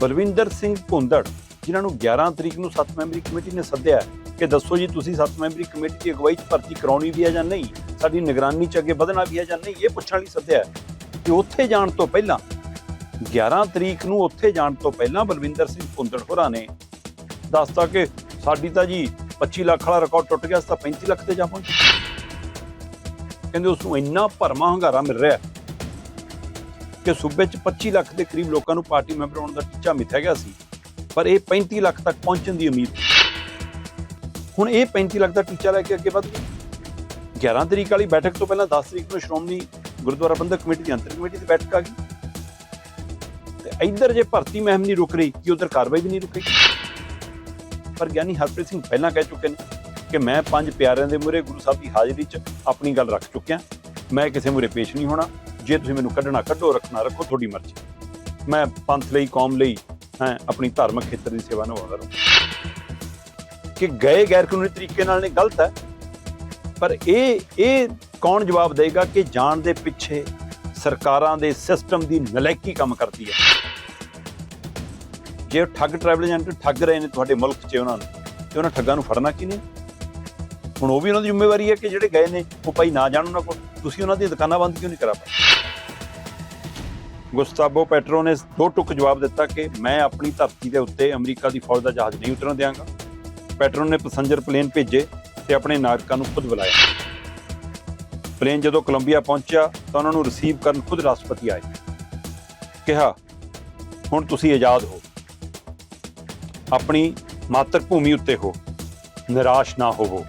ਬਲਵਿੰਦਰ ਸਿੰਘ ਭੁੰਦੜ, ਜਿਨ੍ਹਾਂ ਨੂੰ 11 ਤਰੀਕ ਨੂੰ 7 ਮੈਂਬਰੀ ਕਮੇਟੀ ਨੇ ਸੱਦਿਆ ਕਿ ਦੱਸੋ ਜੀ ਤੁਸੀਂ 7 ਮੈਂਬਰੀ ਕਮੇਟੀ ਦੀ ਅਗਵਾਈ 'ਚ ਭਰਤੀ ਕਰਾਉਣੀ ਵੀ ਹੈ ਜਾਂ ਨਹੀਂ? ਸਾਡੀ ਨਿਗਰਾਨੀ 'ਚ ਅੱਗੇ ਵਧਣਾ ਵੀ ਹੈ ਜਾਂ ਨਹੀਂ? ਇਹ ਪੁੱਛਣ ਲਈ ਸੱਦਿਆ ਕਿ ਉੱਥੇ ਜਾਣ ਤੋਂ ਪਹਿਲਾਂ 11 ਤਰੀਕ ਨੂੰ ਉੱਥੇ ਜਾਣ ਤੋਂ ਪਹਿਲਾਂ ਬਲਵਿੰਦਰ ਸਿੰਘ ਭੁੰਦੜ ਹੋਰਾਂ ਨੇ ਦੱਸਤਾ ਕਿ ਸਾਡੀ ਤਾਂ ਜੀ 25 ਲੱਖ ਵਾਲਾ ਰਿਕਾਰਡ ਟੁੱਟ ਗਿਆ ਸੀ ਤਾਂ 35 ਲੱਖ ਤੇ ਜਾ ਪਹੁੰਚੇ। ਕਹਿੰਦੇ ਉਸ ਨੂੰ ਇੰਨਾ ਭਰਮਾ ਹੰਗਾਰਾ ਮਿਲ ਰਿਹਾ ਕਿ ਸੂਬੇ 'ਚ 25 ਲੱਖ ਦੇ ਕਰੀਬ ਲੋਕਾਂ ਨੂੰ ਪਾਰਟੀ ਮੈਂਬਰ ਹੋਣ ਦਾ ਟੀਚਾ ਮਿੱਥਿਆ ਗਿਆ ਸੀ, ਪਰ ਇਹ 35 ਲੱਖ ਤੱਕ ਪਹੁੰਚਣ ਦੀ ਉਮੀਦ ਹੁਣ ਇਹ 35 ਲੱਖ ਦਾ ਟੀਚਾ ਲੈ ਕੇ ਅੱਗੇ ਵਧ ਗਏ 11 ਤਰੀਕ ਵਾਲੀ ਬੈਠਕ ਤੋਂ ਪਹਿਲਾਂ 10 ਤਰੀਕ ਨੂੰ ਸ਼੍ਰੋਮਣੀ ਗੁਰਦੁਆਰਾ ਪ੍ਰਬੰਧਕ ਕਮੇਟੀ ਦੀ ਅੰਤਰ ਕਮੇਟੀ ਦੀ ਬੈਠਕ ਆ ਗਈ। ਤੇ ਇੱਧਰ ਜੇ ਭਰਤੀ ਮਹਿਮ ਨਹੀਂ ਰੁਕ ਰਹੀ, ਕਿ ਉਧਰ ਕਾਰਵਾਈ ਵੀ ਨਹੀਂ ਰੁਕ ਪਰ ਗਿਆਨੀ ਹਰਪ੍ਰੀਤ ਸਿੰਘ ਪਹਿਲਾਂ ਕਹਿ ਚੁੱਕੇ ਨੇ ਕਿ ਮੈਂ ਪੰਜ ਪਿਆਰਿਆਂ ਦੇ ਮੂਹਰੇ ਗੁਰੂ ਸਾਹਿਬ ਦੀ ਹਾਜ਼ਰੀ 'ਚ ਆਪਣੀ ਗੱਲ ਰੱਖ ਚੁੱਕਿਆ। ਮੈਂ ਕਿਸੇ ਮੂਹਰੇ ਪੇਸ਼ ਨਹੀਂ ਹੋਣਾ। ਜੇ ਤੁਸੀਂ ਮੈਨੂੰ ਕੱਢਣਾ, ਕੱਢੋ, ਰੱਖਣਾ, ਰੱਖੋ, ਤੁਹਾਡੀ ਮਰਜ਼ੀ। ਮੈਂ ਪੰਥ ਲਈ, ਕੌਮ ਲਈ, ਹੈ, ਆਪਣੀ ਧਾਰਮਿਕ ਖੇਤਰ ਦੀ ਸੇਵਾ ਨਿਭਾਉਂਦਾ ਰਹੂੰ। ਕਿ ਗਏ ਗੈਰ ਕਾਨੂੰਨੀ ਤਰੀਕੇ ਨਾਲ ਨੇ ਗਲਤ ਹੈ। ਪਰ ਇਹ ਇਹ ਕੌਣ ਜਵਾਬ ਦੇਗਾ ਕਿ ਜਾਣ ਦੇ ਪਿੱਛੇ ਸਰਕਾਰਾਂ ਦੇ ਸਿਸਟਮ ਦੀ ਨਲਾਇਕੀ ਕੰਮ ਕਰਦੀ ਹੈ? ਜੇ ਉਹ ਠੱਗ ਟਰੈਵਲ ਏਜੰਟ ਠੱਗ ਰਹੇ ਨੇ ਤੁਹਾਡੇ ਮੁਲਕ 'ਚ ਉਹਨਾਂ ਨੂੰ, ਤੇ ਉਹਨਾਂ ਠੱਗਾਂ ਨੂੰ ਫੜਨਾ ਕੀ ਨੇ? ਹੁਣ ਉਹ ਵੀ ਉਹਨਾਂ ਦੀ ਜ਼ਿੰਮੇਵਾਰੀ ਹੈ ਕਿ ਜਿਹੜੇ ਗਏ ਨੇ, ਉਹ ਭਾਈ ਨਾ ਜਾਣ ਉਹਨਾਂ ਕੋਲ। ਤੁਸੀਂ ਉਹਨਾਂ ਦੀਆਂ ਦੁਕਾਨਾਂ ਬੰਦ ਕਿਉਂ ਨਹੀਂ ਕਰਾ ਪਾਏ? ਗੁਸਤਾਬੋ ਪੈਟਰੋ ਨੇ ਦੋ ਟੁਕ ਜਵਾਬ ਦਿੱਤਾ ਕਿ ਮੈਂ ਆਪਣੀ ਧਰਤੀ ਦੇ ਉੱਤੇ ਅਮਰੀਕਾ ਦੀ ਫੌਜ ਦਾ ਜਹਾਜ਼ ਨਹੀਂ ਉਤਰਨ ਦਿਆਂਗਾ। ਪੈਟਰੋ ਨੇ ਪੈਸੰਜਰ ਪਲੇਨ ਭੇਜੇ ਤੇ ਆਪਣੇ ਨਾਗਰਿਕਾਂ ਨੂੰ ਖੁਦ ਬੁਲਾਇਆ। ਪਲੇਨ ਜਦੋਂ ਕੋਲੰਬੀਆ ਪਹੁੰਚਿਆ ਤਾਂ ਉਹਨਾਂ ਨੂੰ ਰਿਸੀਵ ਕਰਨ ਖੁਦ ਰਾਸ਼ਟਰਪਤੀ ਆਏ। ਕਿਹਾ, ਹੁਣ ਤੁਸੀਂ ਆਜ਼ਾਦ ਹੋ। ਆਪਣੀ ਮਾਤਰ ਭੂਮੀ ਉੱਤੇ ਹੋ। ਨਿਰਾਸ਼ ਨਾ ਹੋਵੋ।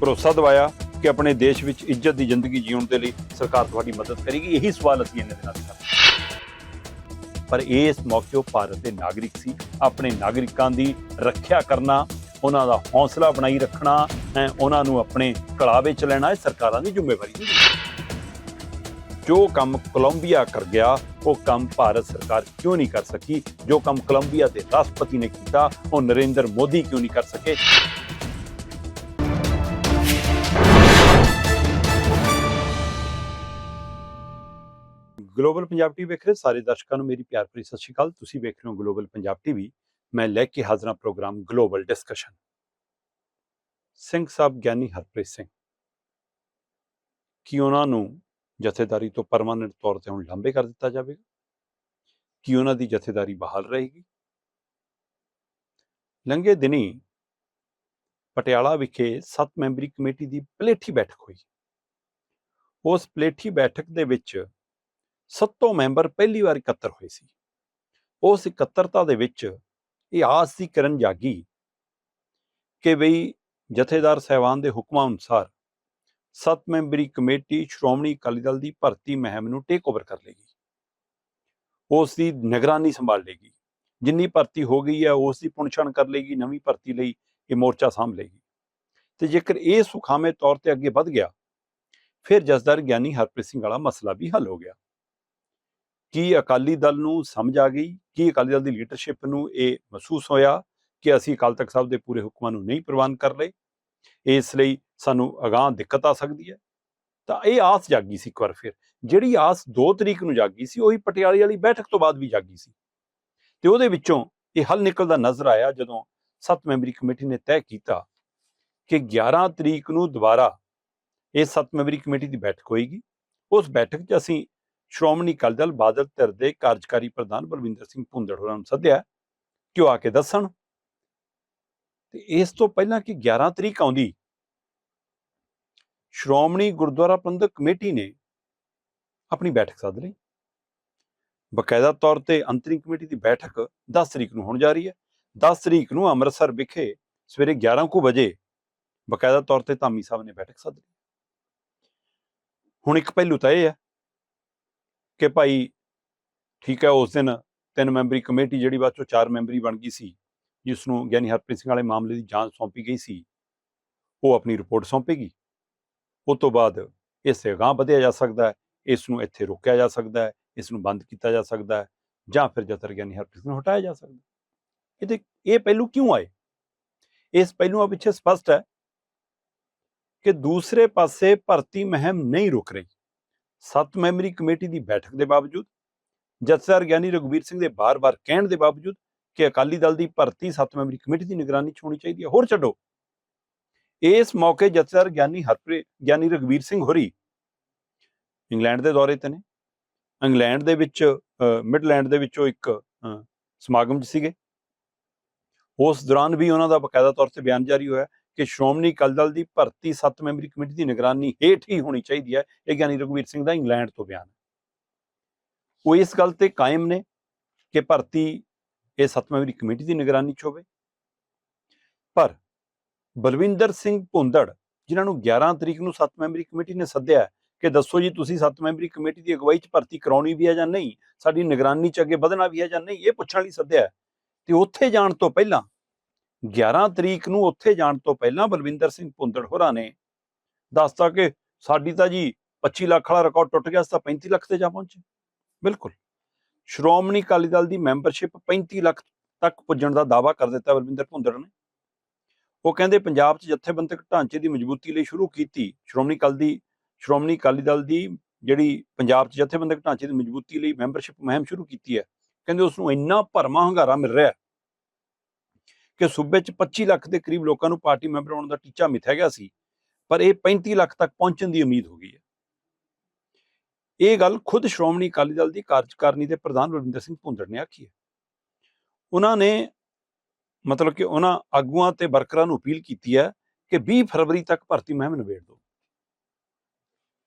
ਭਰੋਸਾ ਦਿਵਾਇਆ ਕਿ ਆਪਣੇ ਦੇਸ਼ ਵਿੱਚ ਇੱਜ਼ਤ ਦੀ ਜ਼ਿੰਦਗੀ ਜਿਉਣ ਦੇ ਲਈ ਸਰਕਾਰ ਤੁਹਾਡੀ ਮਦਦ ਕਰੇਗੀ। ਇਹੀ ਸਵਾਲ ਅਸੀਂ ਇਹਨਾਂ ਦੇ ਨਾਲ ਕਰਦੇ ਪਰ ਇਸ ਮੌਕੇ ਉਹ ਭਾਰਤ ਦੇ ਨਾਗਰਿਕ ਸੀ। ਆਪਣੇ ਨਾਗਰਿਕਾਂ ਦੀ ਰੱਖਿਆ ਕਰਨਾ, ਉਹਨਾਂ ਦਾ ਹੌਸਲਾ ਬਣਾਈ ਰੱਖਣਾ, ਹੈ, ਉਹਨਾਂ ਨੂੰ ਆਪਣੇ ਕਲਾਵੇ ਚ ਲੈਣਾ, ਇਹ ਸਰਕਾਰਾਂ ਦੀ ਜ਼ਿੰਮੇਵਾਰੀ ਨਹੀਂ ਜੋ ਕੰਮ ਕੋਲੰਬੀਆ ਕਰ ਗਿਆ, ਉਹ ਕੰਮ ਭਾਰਤ ਸਰਕਾਰ ਕਿਉਂ ਨਹੀਂ ਕਰ ਸਕੀ? ਜੋ ਕੰਮ ਕੋਲੰਬੀਆ ਦੇ ਰਾਸ਼ਟਰਪਤੀ ਨੇ ਕੀਤਾ, ਉਹ ਨਰਿੰਦਰ ਮੋਦੀ ਕਿਉਂ ਨਹੀਂ ਕਰ ਸਕੇ? ਗਲੋਬਲ ਪੰਜਾਬ ਟੀਵੀ ਵੇਖ ਰਹੇ ਸਾਰੇ ਦਰਸ਼ਕਾਂ ਨੂੰ ਮੇਰੀ ਪਿਆਰ ਭਰੀ ਸਤਿ ਸ਼੍ਰੀ ਅਕਾਲ। ਤੁਸੀਂ ਵੇਖ ਰਹੇ ਹੋ ਗਲੋਬਲ ਪੰਜਾਬ ਟੀਵੀ ਮੈਂ ਲੈ ਕੇ ਹਾਜ਼ਰਾਂ program global discussion Singh Sahib Giani Harpreet Singh, ਕੀ ਉਹਨਾਂ ਨੂੰ ਜਥੇਦਾਰੀ ਤੋਂ ਪਰਮਾਨੈਂਟ ਤੌਰ ਤੇ ਹੁਣ ਲੰਬੇ ਕਰ ਦਿੱਤਾ ਜਾਵੇਗਾ? ਕੀ ਉਹਨਾਂ ਦੀ ਜਥੇਦਾਰੀ ਬਹਾਲ ਰਹੇਗੀ? ਲੰਘੇ ਦਿਨੀ ਪਟਿਆਲਾ ਵਿਖੇ 7 ਮੈਂਬਰੀ ਕਮੇਟੀ ਦੀ ਪਲੇਠੀ ਬੈਠਕ ਹੋਈ। ਉਸ ਪਲੇਠੀ ਬੈਠਕ ਦੇ ਵਿੱਚ ਸੱਤੋਂ ਮੈਂਬਰ ਪਹਿਲੀ ਵਾਰ ਇਕੱਤਰ ਹੋਏ ਸੀ। ਉਸ ਇਕੱਤਰਤਾ ਦੇ ਵਿੱਚ ਇਹ ਆਸ ਦੀ ਕਰਨ ਜਾਗੀ ਕਿ ਬਈ ਜਥੇਦਾਰ ਸਹਿਬਾਨ ਦੇ ਹੁਕਮਾਂ ਅਨੁਸਾਰ ਸੱਤ ਮੈਂਬਰੀ ਕਮੇਟੀ ਸ਼੍ਰੋਮਣੀ ਅਕਾਲੀ ਦਲ ਦੀ ਭਰਤੀ ਮਹਿਮ ਨੂੰ ਟੇਕ ਓਵਰ ਕਰ ਲੇਗੀ। ਉਸ ਦੀ ਨਿਗਰਾਨੀ ਸੰਭਾਲ ਲੇਗੀ। ਜਿੰਨੀ ਭਰਤੀ ਹੋ ਗਈ ਹੈ, ਉਸ ਦੀ ਪੁਣਛਣ ਕਰ ਲੇਗੀ, ਨਵੀਂ ਭਰਤੀ ਲਈ ਇਹ ਮੋਰਚਾ ਸਾਂਭ ਲੇਗੀ। ਤੇ ਜੇਕਰ ਇਹ ਸੁਖਾਵੇਂ ਤੌਰ ਤੇ ਅੱਗੇ ਵਧ ਗਿਆ, ਫਿਰ ਜਸਦਾਰ ਗਿਆਨੀ ਹਰਪ੍ਰੀਤ ਸਿੰਘ ਵਾਲਾ ਮਸਲਾ ਵੀ ਹੱਲ ਹੋ ਗਿਆ। ਕੀ ਅਕਾਲੀ ਦਲ ਨੂੰ ਸਮਝ ਆ ਗਈ? ਕੀ ਅਕਾਲੀ ਦਲ ਦੀ ਲੀਡਰਸ਼ਿਪ ਨੂੰ ਇਹ ਮਹਿਸੂਸ ਹੋਇਆ ਕਿ ਅਸੀਂ ਅਕਾਲ ਤਖਤ ਸਾਹਿਬ ਦੇ ਪੂਰੇ ਹੁਕਮਾਂ ਨੂੰ ਨਹੀਂ ਪ੍ਰਵਾਨ ਕਰ ਰਹੇ? ਇਸ ਲਈ ਸਾਨੂੰ ਅਗਾਹ ਦਿੱਕਤ ਆ ਸਕਦੀ ਹੈ? ਤਾਂ ਇਹ ਆਸ ਜਾਗੀ ਸੀ ਇੱਕ ਵਾਰ ਫਿਰ। ਜਿਹੜੀ ਆਸ 2 ਤਰੀਕ ਨੂੰ ਜਾਗੀ ਸੀ, ਉਹੀ ਪਟਿਆਲੇ ਵਾਲੀ ਬੈਠਕ ਤੋਂ ਬਾਅਦ ਵੀ ਜਾਗੀ ਸੀ। ਤੇ ਉਹਦੇ ਵਿੱਚੋਂ ਇਹ ਹੱਲ ਨਿਕਲਦਾ ਨਜ਼ਰ ਆਇਆ ਜਦੋਂ 7 ਮੈਂਬਰੀ ਕਮੇਟੀ ਨੇ ਤੈਅ ਕੀਤਾ ਕਿ 11 ਤਰੀਕ ਨੂੰ ਦੁਬਾਰਾ ਇਹ 7 ਮੈਂਬਰੀ ਕਮੇਟੀ ਦੀ ਬੈਠਕ ਹੋਏਗੀ। ਉਸ ਬੈਠਕ 'ਚ ਅਸੀਂ ਸ਼੍ਰੋਮਣੀ ਅਕਾਲੀ ਦਲ ਬਾਦਲ ਧਿਰ ਦੇ ਕਾਰਜਕਾਰੀ ਪ੍ਰਧਾਨ ਬਲਵਿੰਦਰ ਸਿੰਘ ਭੁੰਦੜ ਹੋਰਾਂ ਨੂੰ ਸੱਦਿਆ, ਕਿ ਉਹ ਆ ਕੇ ਦੱਸਣ। ਤੇ ਇਸ ਤੋਂ ਪਹਿਲਾਂ ਕਿ 11 ਤਰੀਕ ਆਉਂਦੀ, ਸ਼੍ਰੋਮਣੀ ਗੁਰਦੁਆਰਾ ਪ੍ਰਬੰਧਕ ਕਮੇਟੀ ਨੇ ਆਪਣੀ ਬੈਠਕ ਸੱਦ ਲਈ। ਬਕਾਇਦਾ ਤੌਰ ਤੇ ਅੰਤਰਿੰਗ ਕਮੇਟੀ ਦੀ ਬੈਠਕ 10 ਤਰੀਕ ਨੂੰ ਹੋਣ ਜਾ ਰਹੀ ਹੈ। 10 ਤਰੀਕ ਨੂੰ ਅੰਮ੍ਰਿਤਸਰ ਵਿਖੇ ਸਵੇਰੇ 11 ਕੁ ਵਜੇ ਬਕਾਇਦਾ ਤੌਰ ਤੇ ਧਾਮੀ ਸਾਹਿਬ ਨੇ ਬੈਠਕ ਸੱਦ ਲਈ। ਹੁਣ ਇੱਕ ਪਹਿਲੂ ਤਾਂ ਇਹ ਹੈ ਕਿ ਭਾਈ ਠੀਕ ਹੈ, ਉਸ ਦਿਨ ਤਿੰਨ ਮੈਂਬਰੀ ਕਮੇਟੀ ਜਿਹੜੀ ਬਾਅਦ ਚੋਂ ਚਾਰ ਮੈਂਬਰੀ ਬਣ ਗਈ ਸੀ ਜਿਸ ਨੂੰ ਗਿਆਨੀ ਹਰਪ੍ਰੀਤ ਸਿੰਘ ਵਾਲੇ ਮਾਮਲੇ ਦੀ ਜਾਂਚ ਸੌਂਪੀ ਗਈ ਸੀ, ਉਹ ਆਪਣੀ ਰਿਪੋਰਟ ਸੌਂਪੇਗੀ। ਉਸ ਤੋਂ ਬਾਅਦ ਇਸ ਤੇ ਵਧਿਆ ਜਾ ਸਕਦਾ ਹੈ, ਇਸ ਨੂੰ ਇੱਥੇ ਰੋਕਿਆ ਜਾ ਸਕਦਾ ਹੈ, ਇਸ ਨੂੰ ਬੰਦ ਕੀਤਾ ਜਾ ਸਕਦਾ ਹੈ, ਜਾਂ ਫਿਰ ਜਤਰ ਗਿਆਨੀ ਹਰਪ੍ਰੀਤ ਸਿੰਘ ਨੂੰ ਹਟਾਇਆ ਜਾ ਸਕਦਾ ਇਹਦੇ ਇਹ ਪਹਿਲੂ ਕਿਉਂ ਆਏ? ਇਸ ਪਹਿਲੂਆਂ ਪਿੱਛੇ ਸਪਸ਼ਟ ਹੈ ਕਿ ਦੂਸਰੇ ਪਾਸੇ ਭਰਤੀ ਮਹਿਮ ਨਹੀਂ ਰੁਕ ਰਹੀ। ਸੱਤ ਮੈਂਬਰੀ ਕਮੇਟੀ ਦੀ ਬੈਠਕ ਦੇ ਬਾਵਜੂਦ ਜਥੇਦਾਰ ਗਿਆਨੀ ਰਘੁਵੀਰ ਸਿੰਘ ਦੇ ਬਾਰ-ਬਾਰ ਕਹਿਣ ਦੇ ਬਾਵਜੂਦ ਕਿ ਅਕਾਲੀ ਦਲ ਦੀ ਭਰਤੀ ਸੱਤ ਮੈਂਬਰੀ ਕਮੇਟੀ ਦੀ ਨਿਗਰਾਨੀ 'ਚ ਹੋਣੀ ਚਾਹੀਦੀ ਹੈ। ਹੋਰ ਛੱਡੋ। ਇਸ ਮੌਕੇ ਜਥੇਦਾਰ ਗਿਆਨੀ ਹਰਪ੍ਰੀਤ ਗਿਆਨੀ ਰਘੁਵੀਰ ਸਿੰਘ ਹੋਰੀ ਇੰਗਲੈਂਡ ਦੇ ਦੌਰੇ ਤੇ ਨੇ। ਇੰਗਲੈਂਡ ਦੇ ਵਿੱਚ ਮਿਡਲੈਂਡ ਦੇ ਵਿੱਚੋਂ ਇੱਕ ਸਮਾਗਮ 'ਚ ਸੀਗੇ। ਉਸ ਦੌਰਾਨ ਵੀ ਉਹਨਾਂ ਦਾ ਬਕਾਇਦਾ ਤੌਰ ਤੇ ਬਿਆਨ ਜਾਰੀ ਹੋਇਆ। ਕਿ ਸ਼੍ਰੋਮਣੀ ਅਕਾਲੀ ਦਲ ਦੀ ਭਰਤੀ ਸੱਤ ਮੈਂਬਰੀ ਕਮੇਟੀ ਦੀ ਨਿਗਰਾਨੀ ਹੇਠ ਹੀ ਹੋਣੀ ਚਾਹੀਦੀ ਹੈ। ਇਹ ਗਿਆਨੀ ਰਘਵੀਰ ਸਿੰਘ ਦਾ ਇੰਗਲੈਂਡ ਤੋਂ ਬਿਆਨ ਉਹ ਇਸ ਗੱਲ ਤੇ ਕਾਇਮ ਨੇ ਕਿ ਭਰਤੀ ਇਹ ਸੱਤ ਮੈਂਬਰੀ ਕਮੇਟੀ ਦੀ ਨਿਗਰਾਨੀ 'ਚ ਹੋਵੇ। ਪਰ ਬਲਵਿੰਦਰ ਸਿੰਘ ਭੁੰਦੜ, ਜਿਨ੍ਹਾਂ ਨੂੰ 11 ਤਰੀਕ ਨੂੰ ਸੱਤ ਮੈਂਬਰੀ ਕਮੇਟੀ ਨੇ ਸੱਦਿਆ ਕਿ ਦੱਸੋ ਜੀ ਤੁਸੀਂ ਸੱਤ ਮੈਂਬਰੀ ਕਮੇਟੀ ਦੀ ਅਗਵਾਈ 'ਚ ਭਰਤੀ ਕਰਾਉਣੀ ਵੀ ਹੈ ਜਾਂ ਨਹੀਂ? ਸਾਡੀ ਨਿਗਰਾਨੀ 'ਚ ਅੱਗੇ ਵਧਣਾ ਵੀ ਹੈ ਜਾਂ ਨਹੀਂ? ਇਹ ਪੁੱਛਣ ਲਈ ਸੱਦਿਆ ਹੈ। ਤੇ ਉੱਥੇ ਜਾਣ ਤੋਂ ਪਹਿਲਾਂ 11 ਤਰੀਕ ਨੂੰ ਉੱਥੇ ਜਾਣ ਤੋਂ ਪਹਿਲਾਂ ਬਲਵਿੰਦਰ ਸਿੰਘ ਭੁੰਦੜ ਹੋਰਾਂ ਨੇ ਦੱਸਤਾ ਕਿ ਸਾਡੀ ਤਾਂ ਜੀ 25 ਲੱਖ ਵਾਲਾ ਰਿਕਾਰਡ ਟੁੱਟ ਗਿਆ ਸੀ ਤਾਂ 35 ਲੱਖ ਤੇ ਜਾ ਪਹੁੰਚੇ। ਬਿਲਕੁਲ। ਸ਼੍ਰੋਮਣੀ ਅਕਾਲੀ ਦਲ ਦੀ ਮੈਂਬਰਸ਼ਿਪ 35 ਲੱਖ ਤੱਕ ਪੁੱਜਣ ਦਾ ਦਾਅਵਾ ਕਰ ਦਿੱਤਾ ਬਲਵਿੰਦਰ ਭੁੰਦੜ ਨੇ। ਉਹ ਕਹਿੰਦੇ ਪੰਜਾਬ 'ਚ ਜਥੇਬੰਦਕ ਢਾਂਚੇ ਦੀ ਮਜ਼ਬੂਤੀ ਲਈ ਸ਼ੁਰੂ ਕੀਤੀ। ਸ਼੍ਰੋਮਣੀ ਅਕਾਲੀ ਦੀ, ਸ਼੍ਰੋਮਣੀ ਅਕਾਲੀ ਦਲ ਦੀ ਜਿਹੜੀ ਪੰਜਾਬ 'ਚ ਜਥੇਬੰਦਕ ਢਾਂਚੇ ਦੀ ਮਜ਼ਬੂਤੀ ਲਈ ਮੈਂਬਰਸ਼ਿਪ ਮੁਹਿੰਮ ਸ਼ੁਰੂ ਕੀਤੀ ਹੈ। ਕਹਿੰਦੇ ਉਸ ਨੂੰ ਇੰਨਾ ਭਰਮਾ ਹੰਗਾਰਾ ਮਿਲ ਰਿਹਾ ਕਿ ਸੂਬੇ 'ਚ 25 ਲੱਖ ਦੇ ਕਰੀਬ ਲੋਕਾਂ ਨੂੰ ਪਾਰਟੀ ਮੈਂਬਰ ਬਣਾਉਣ ਦਾ ਟੀਚਾ ਮਿਥਿਆ ਗਿਆ ਸੀ, ਪਰ ਇਹ 35 ਲੱਖ ਤੱਕ ਪਹੁੰਚਣ ਦੀ ਉਮੀਦ ਹੋ ਗਈ ਹੈ। ਇਹ ਗੱਲ ਖੁਦ ਸ਼੍ਰੋਮਣੀ ਅਕਾਲੀ ਦਲ ਦੀ ਕਾਰਜਕਾਰਨੀ ਦੇ ਪ੍ਰਧਾਨ ਬਲਵਿੰਦਰ ਸਿੰਘ ਭੁੰਦੜ ਨੇ ਆਖੀ ਹੈ। ਉਹਨਾਂ ਨੇ ਮਤਲਬ ਕਿ ਉਹਨਾਂ ਆਗੂਆਂ ਤੇ ਵਰਕਰਾਂ ਨੂੰ ਅਪੀਲ ਕੀਤੀ ਹੈ ਕਿ 20 ਫਰਵਰੀ ਤੱਕ ਭਰਤੀ ਮਹਿਮ ਨਿਬੇੜ ਦਿਓ।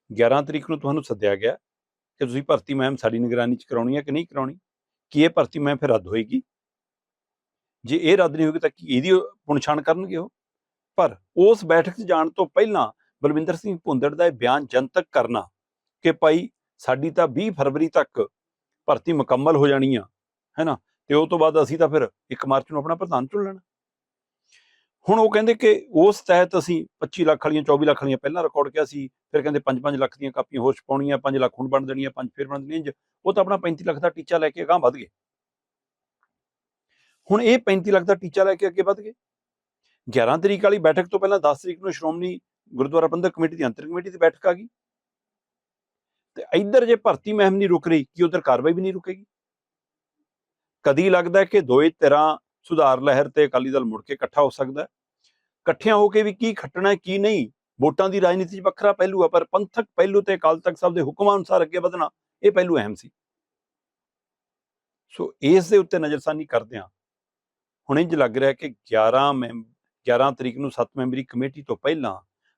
11 ਤਰੀਕ ਨੂੰ ਤੁਹਾਨੂੰ ਸੱਦਿਆ ਗਿਆ ਕਿ ਤੁਸੀਂ ਭਰਤੀ ਮਹਿਮ ਸਾਡੀ ਨਿਗਰਾਨੀ 'ਚ ਕਰਾਉਣੀ ਹੈ ਕਿ ਨਹੀਂ ਕਰਾਉਣੀ? ਕੀ ਇਹ ਭਰਤੀ ਮਹਿਮ ਫਿਰ ਰੱਦ ਹੋਏਗੀ? ਜੇ ਇਹ ਰੱਦ ਨਹੀਂ ਹੋਏਗੀ ਤਾਂ ਕੀ ਇਹਦੀ ਪੁਣਛਾਣ ਕਰਨਗੇ ਉਹ? ਪਰ ਉਸ ਬੈਠਕ 'ਚ ਜਾਣ ਤੋਂ ਪਹਿਲਾਂ ਬਲਵਿੰਦਰ ਸਿੰਘ ਭੁੰਦੜ ਦਾ ਇਹ ਬਿਆਨ ਜਨਤਕ ਕਰਨਾ ਕਿ ਭਾਈ ਸਾਡੀ ਤਾਂ 20 ਫਰਵਰੀ ਤੱਕ ਭਰਤੀ ਮੁਕੰਮਲ ਹੋ ਜਾਣੀ ਆ ਹੈਨਾ ਤੇ ਉਹ ਤੋਂ ਬਾਅਦ ਅਸੀਂ ਤਾਂ ਫਿਰ 1 ਮਾਰਚ ਨੂੰ ਆਪਣਾ ਪ੍ਰਧਾਨ ਚੁਣ ਲੈਣਾ। ਹੁਣ ਉਹ ਕਹਿੰਦੇ ਕਿ ਉਸ ਤਹਿਤ ਅਸੀਂ 25 ਲੱਖ ਵਾਲੀਆਂ 24 ਲੱਖ ਵਾਲੀਆਂ ਪਹਿਲਾਂ ਰਿਕਾਰਡ ਕਿਹਾ ਸੀ, ਫਿਰ ਕਹਿੰਦੇ 5-5 ਲੱਖ ਦੀਆਂ ਕਾਪੀਆਂ ਹੋਰ ਛਪਾਉਣੀਆਂ 5 ਲੱਖ ਹੁਣ ਬਣ ਦੇਣੀਆਂ 5 ਫਿਰ ਬਣ ਦੇਣੀਆਂ ਉਹ ਤਾਂ ਆਪਣਾ 35 ਲੱਖ ਦਾ ਟੀਚਾ ਲੈ ਕੇ ਅਗਾਂਹ ਵਧ ਗਏ। ਹੁਣ ਇਹ 35 ਲੱਖ ਦਾ ਟੀਚਾ ਲੈ ਕੇ ਅੱਗੇ ਵਧ ਗਏ। 11 ਤਰੀਕ ਵਾਲੀ ਬੈਠਕ ਤੋਂ ਪਹਿਲਾਂ 10 ਤਰੀਕ ਨੂੰ ਸ਼੍ਰੋਮਣੀ ਗੁਰਦੁਆਰਾ ਪ੍ਰਬੰਧਕ ਕਮੇਟੀ ਦੀ ਅੰਤਰ ਕਮੇਟੀ ਦੀ ਬੈਠਕ ਆ ਗਈ। ਤੇ ਇੱਧਰ ਜੇ ਭਰਤੀ ਮਹਿਮ ਨਹੀਂ ਰੁਕ ਰਹੀ, ਕਿ ਉਧਰ ਕਾਰਵਾਈ ਵੀ ਨਹੀਂ ਰੁਕੇਗੀ? ਕਦੀ ਲੱਗਦਾ ਕਿ ਦੋਏ ਧਿਰਾਂ ਸੁਧਾਰ ਲਹਿਰ ਤੇ ਅਕਾਲੀ ਦਲ ਮੁੜ ਕੇ ਇਕੱਠਾ ਹੋ ਸਕਦਾ ਇਕੱਠਿਆਂ ਹੋ ਕੇ ਵੀ ਕੀ ਖੱਟਣਾ, ਕੀ ਨਹੀਂ? ਵੋਟਾਂ ਦੀ ਰਾਜਨੀਤੀ 'ਚ ਵੱਖਰਾ ਪਹਿਲੂ ਆ, ਪਰ ਪੰਥਕ ਪਹਿਲੂ ਤੇ ਅਕਾਲ ਤਖਤ ਸਾਹਿਬ ਦੇ ਹੁਕਮਾਂ ਅਨੁਸਾਰ ਅੱਗੇ ਵਧਣਾ, ਇਹ ਪਹਿਲੂ ਅਹਿਮ ਸੀ। ਸੋ ਇਸ ਦੇ ਉੱਤੇ ਨਜ਼ਰਸਾਨੀ ਕਰਦੇ ਹਾਂ। ਹੁਣ ਇੰਜ ਲੱਗ ਰਿਹਾ ਕਿ 11 ਮੈਂਬ 11 ਤਰੀਕ ਨੂੰ 7 ਮੈਂਬਰੀ ਕਮੇਟੀ ਤੋਂ ਪਹਿਲਾਂ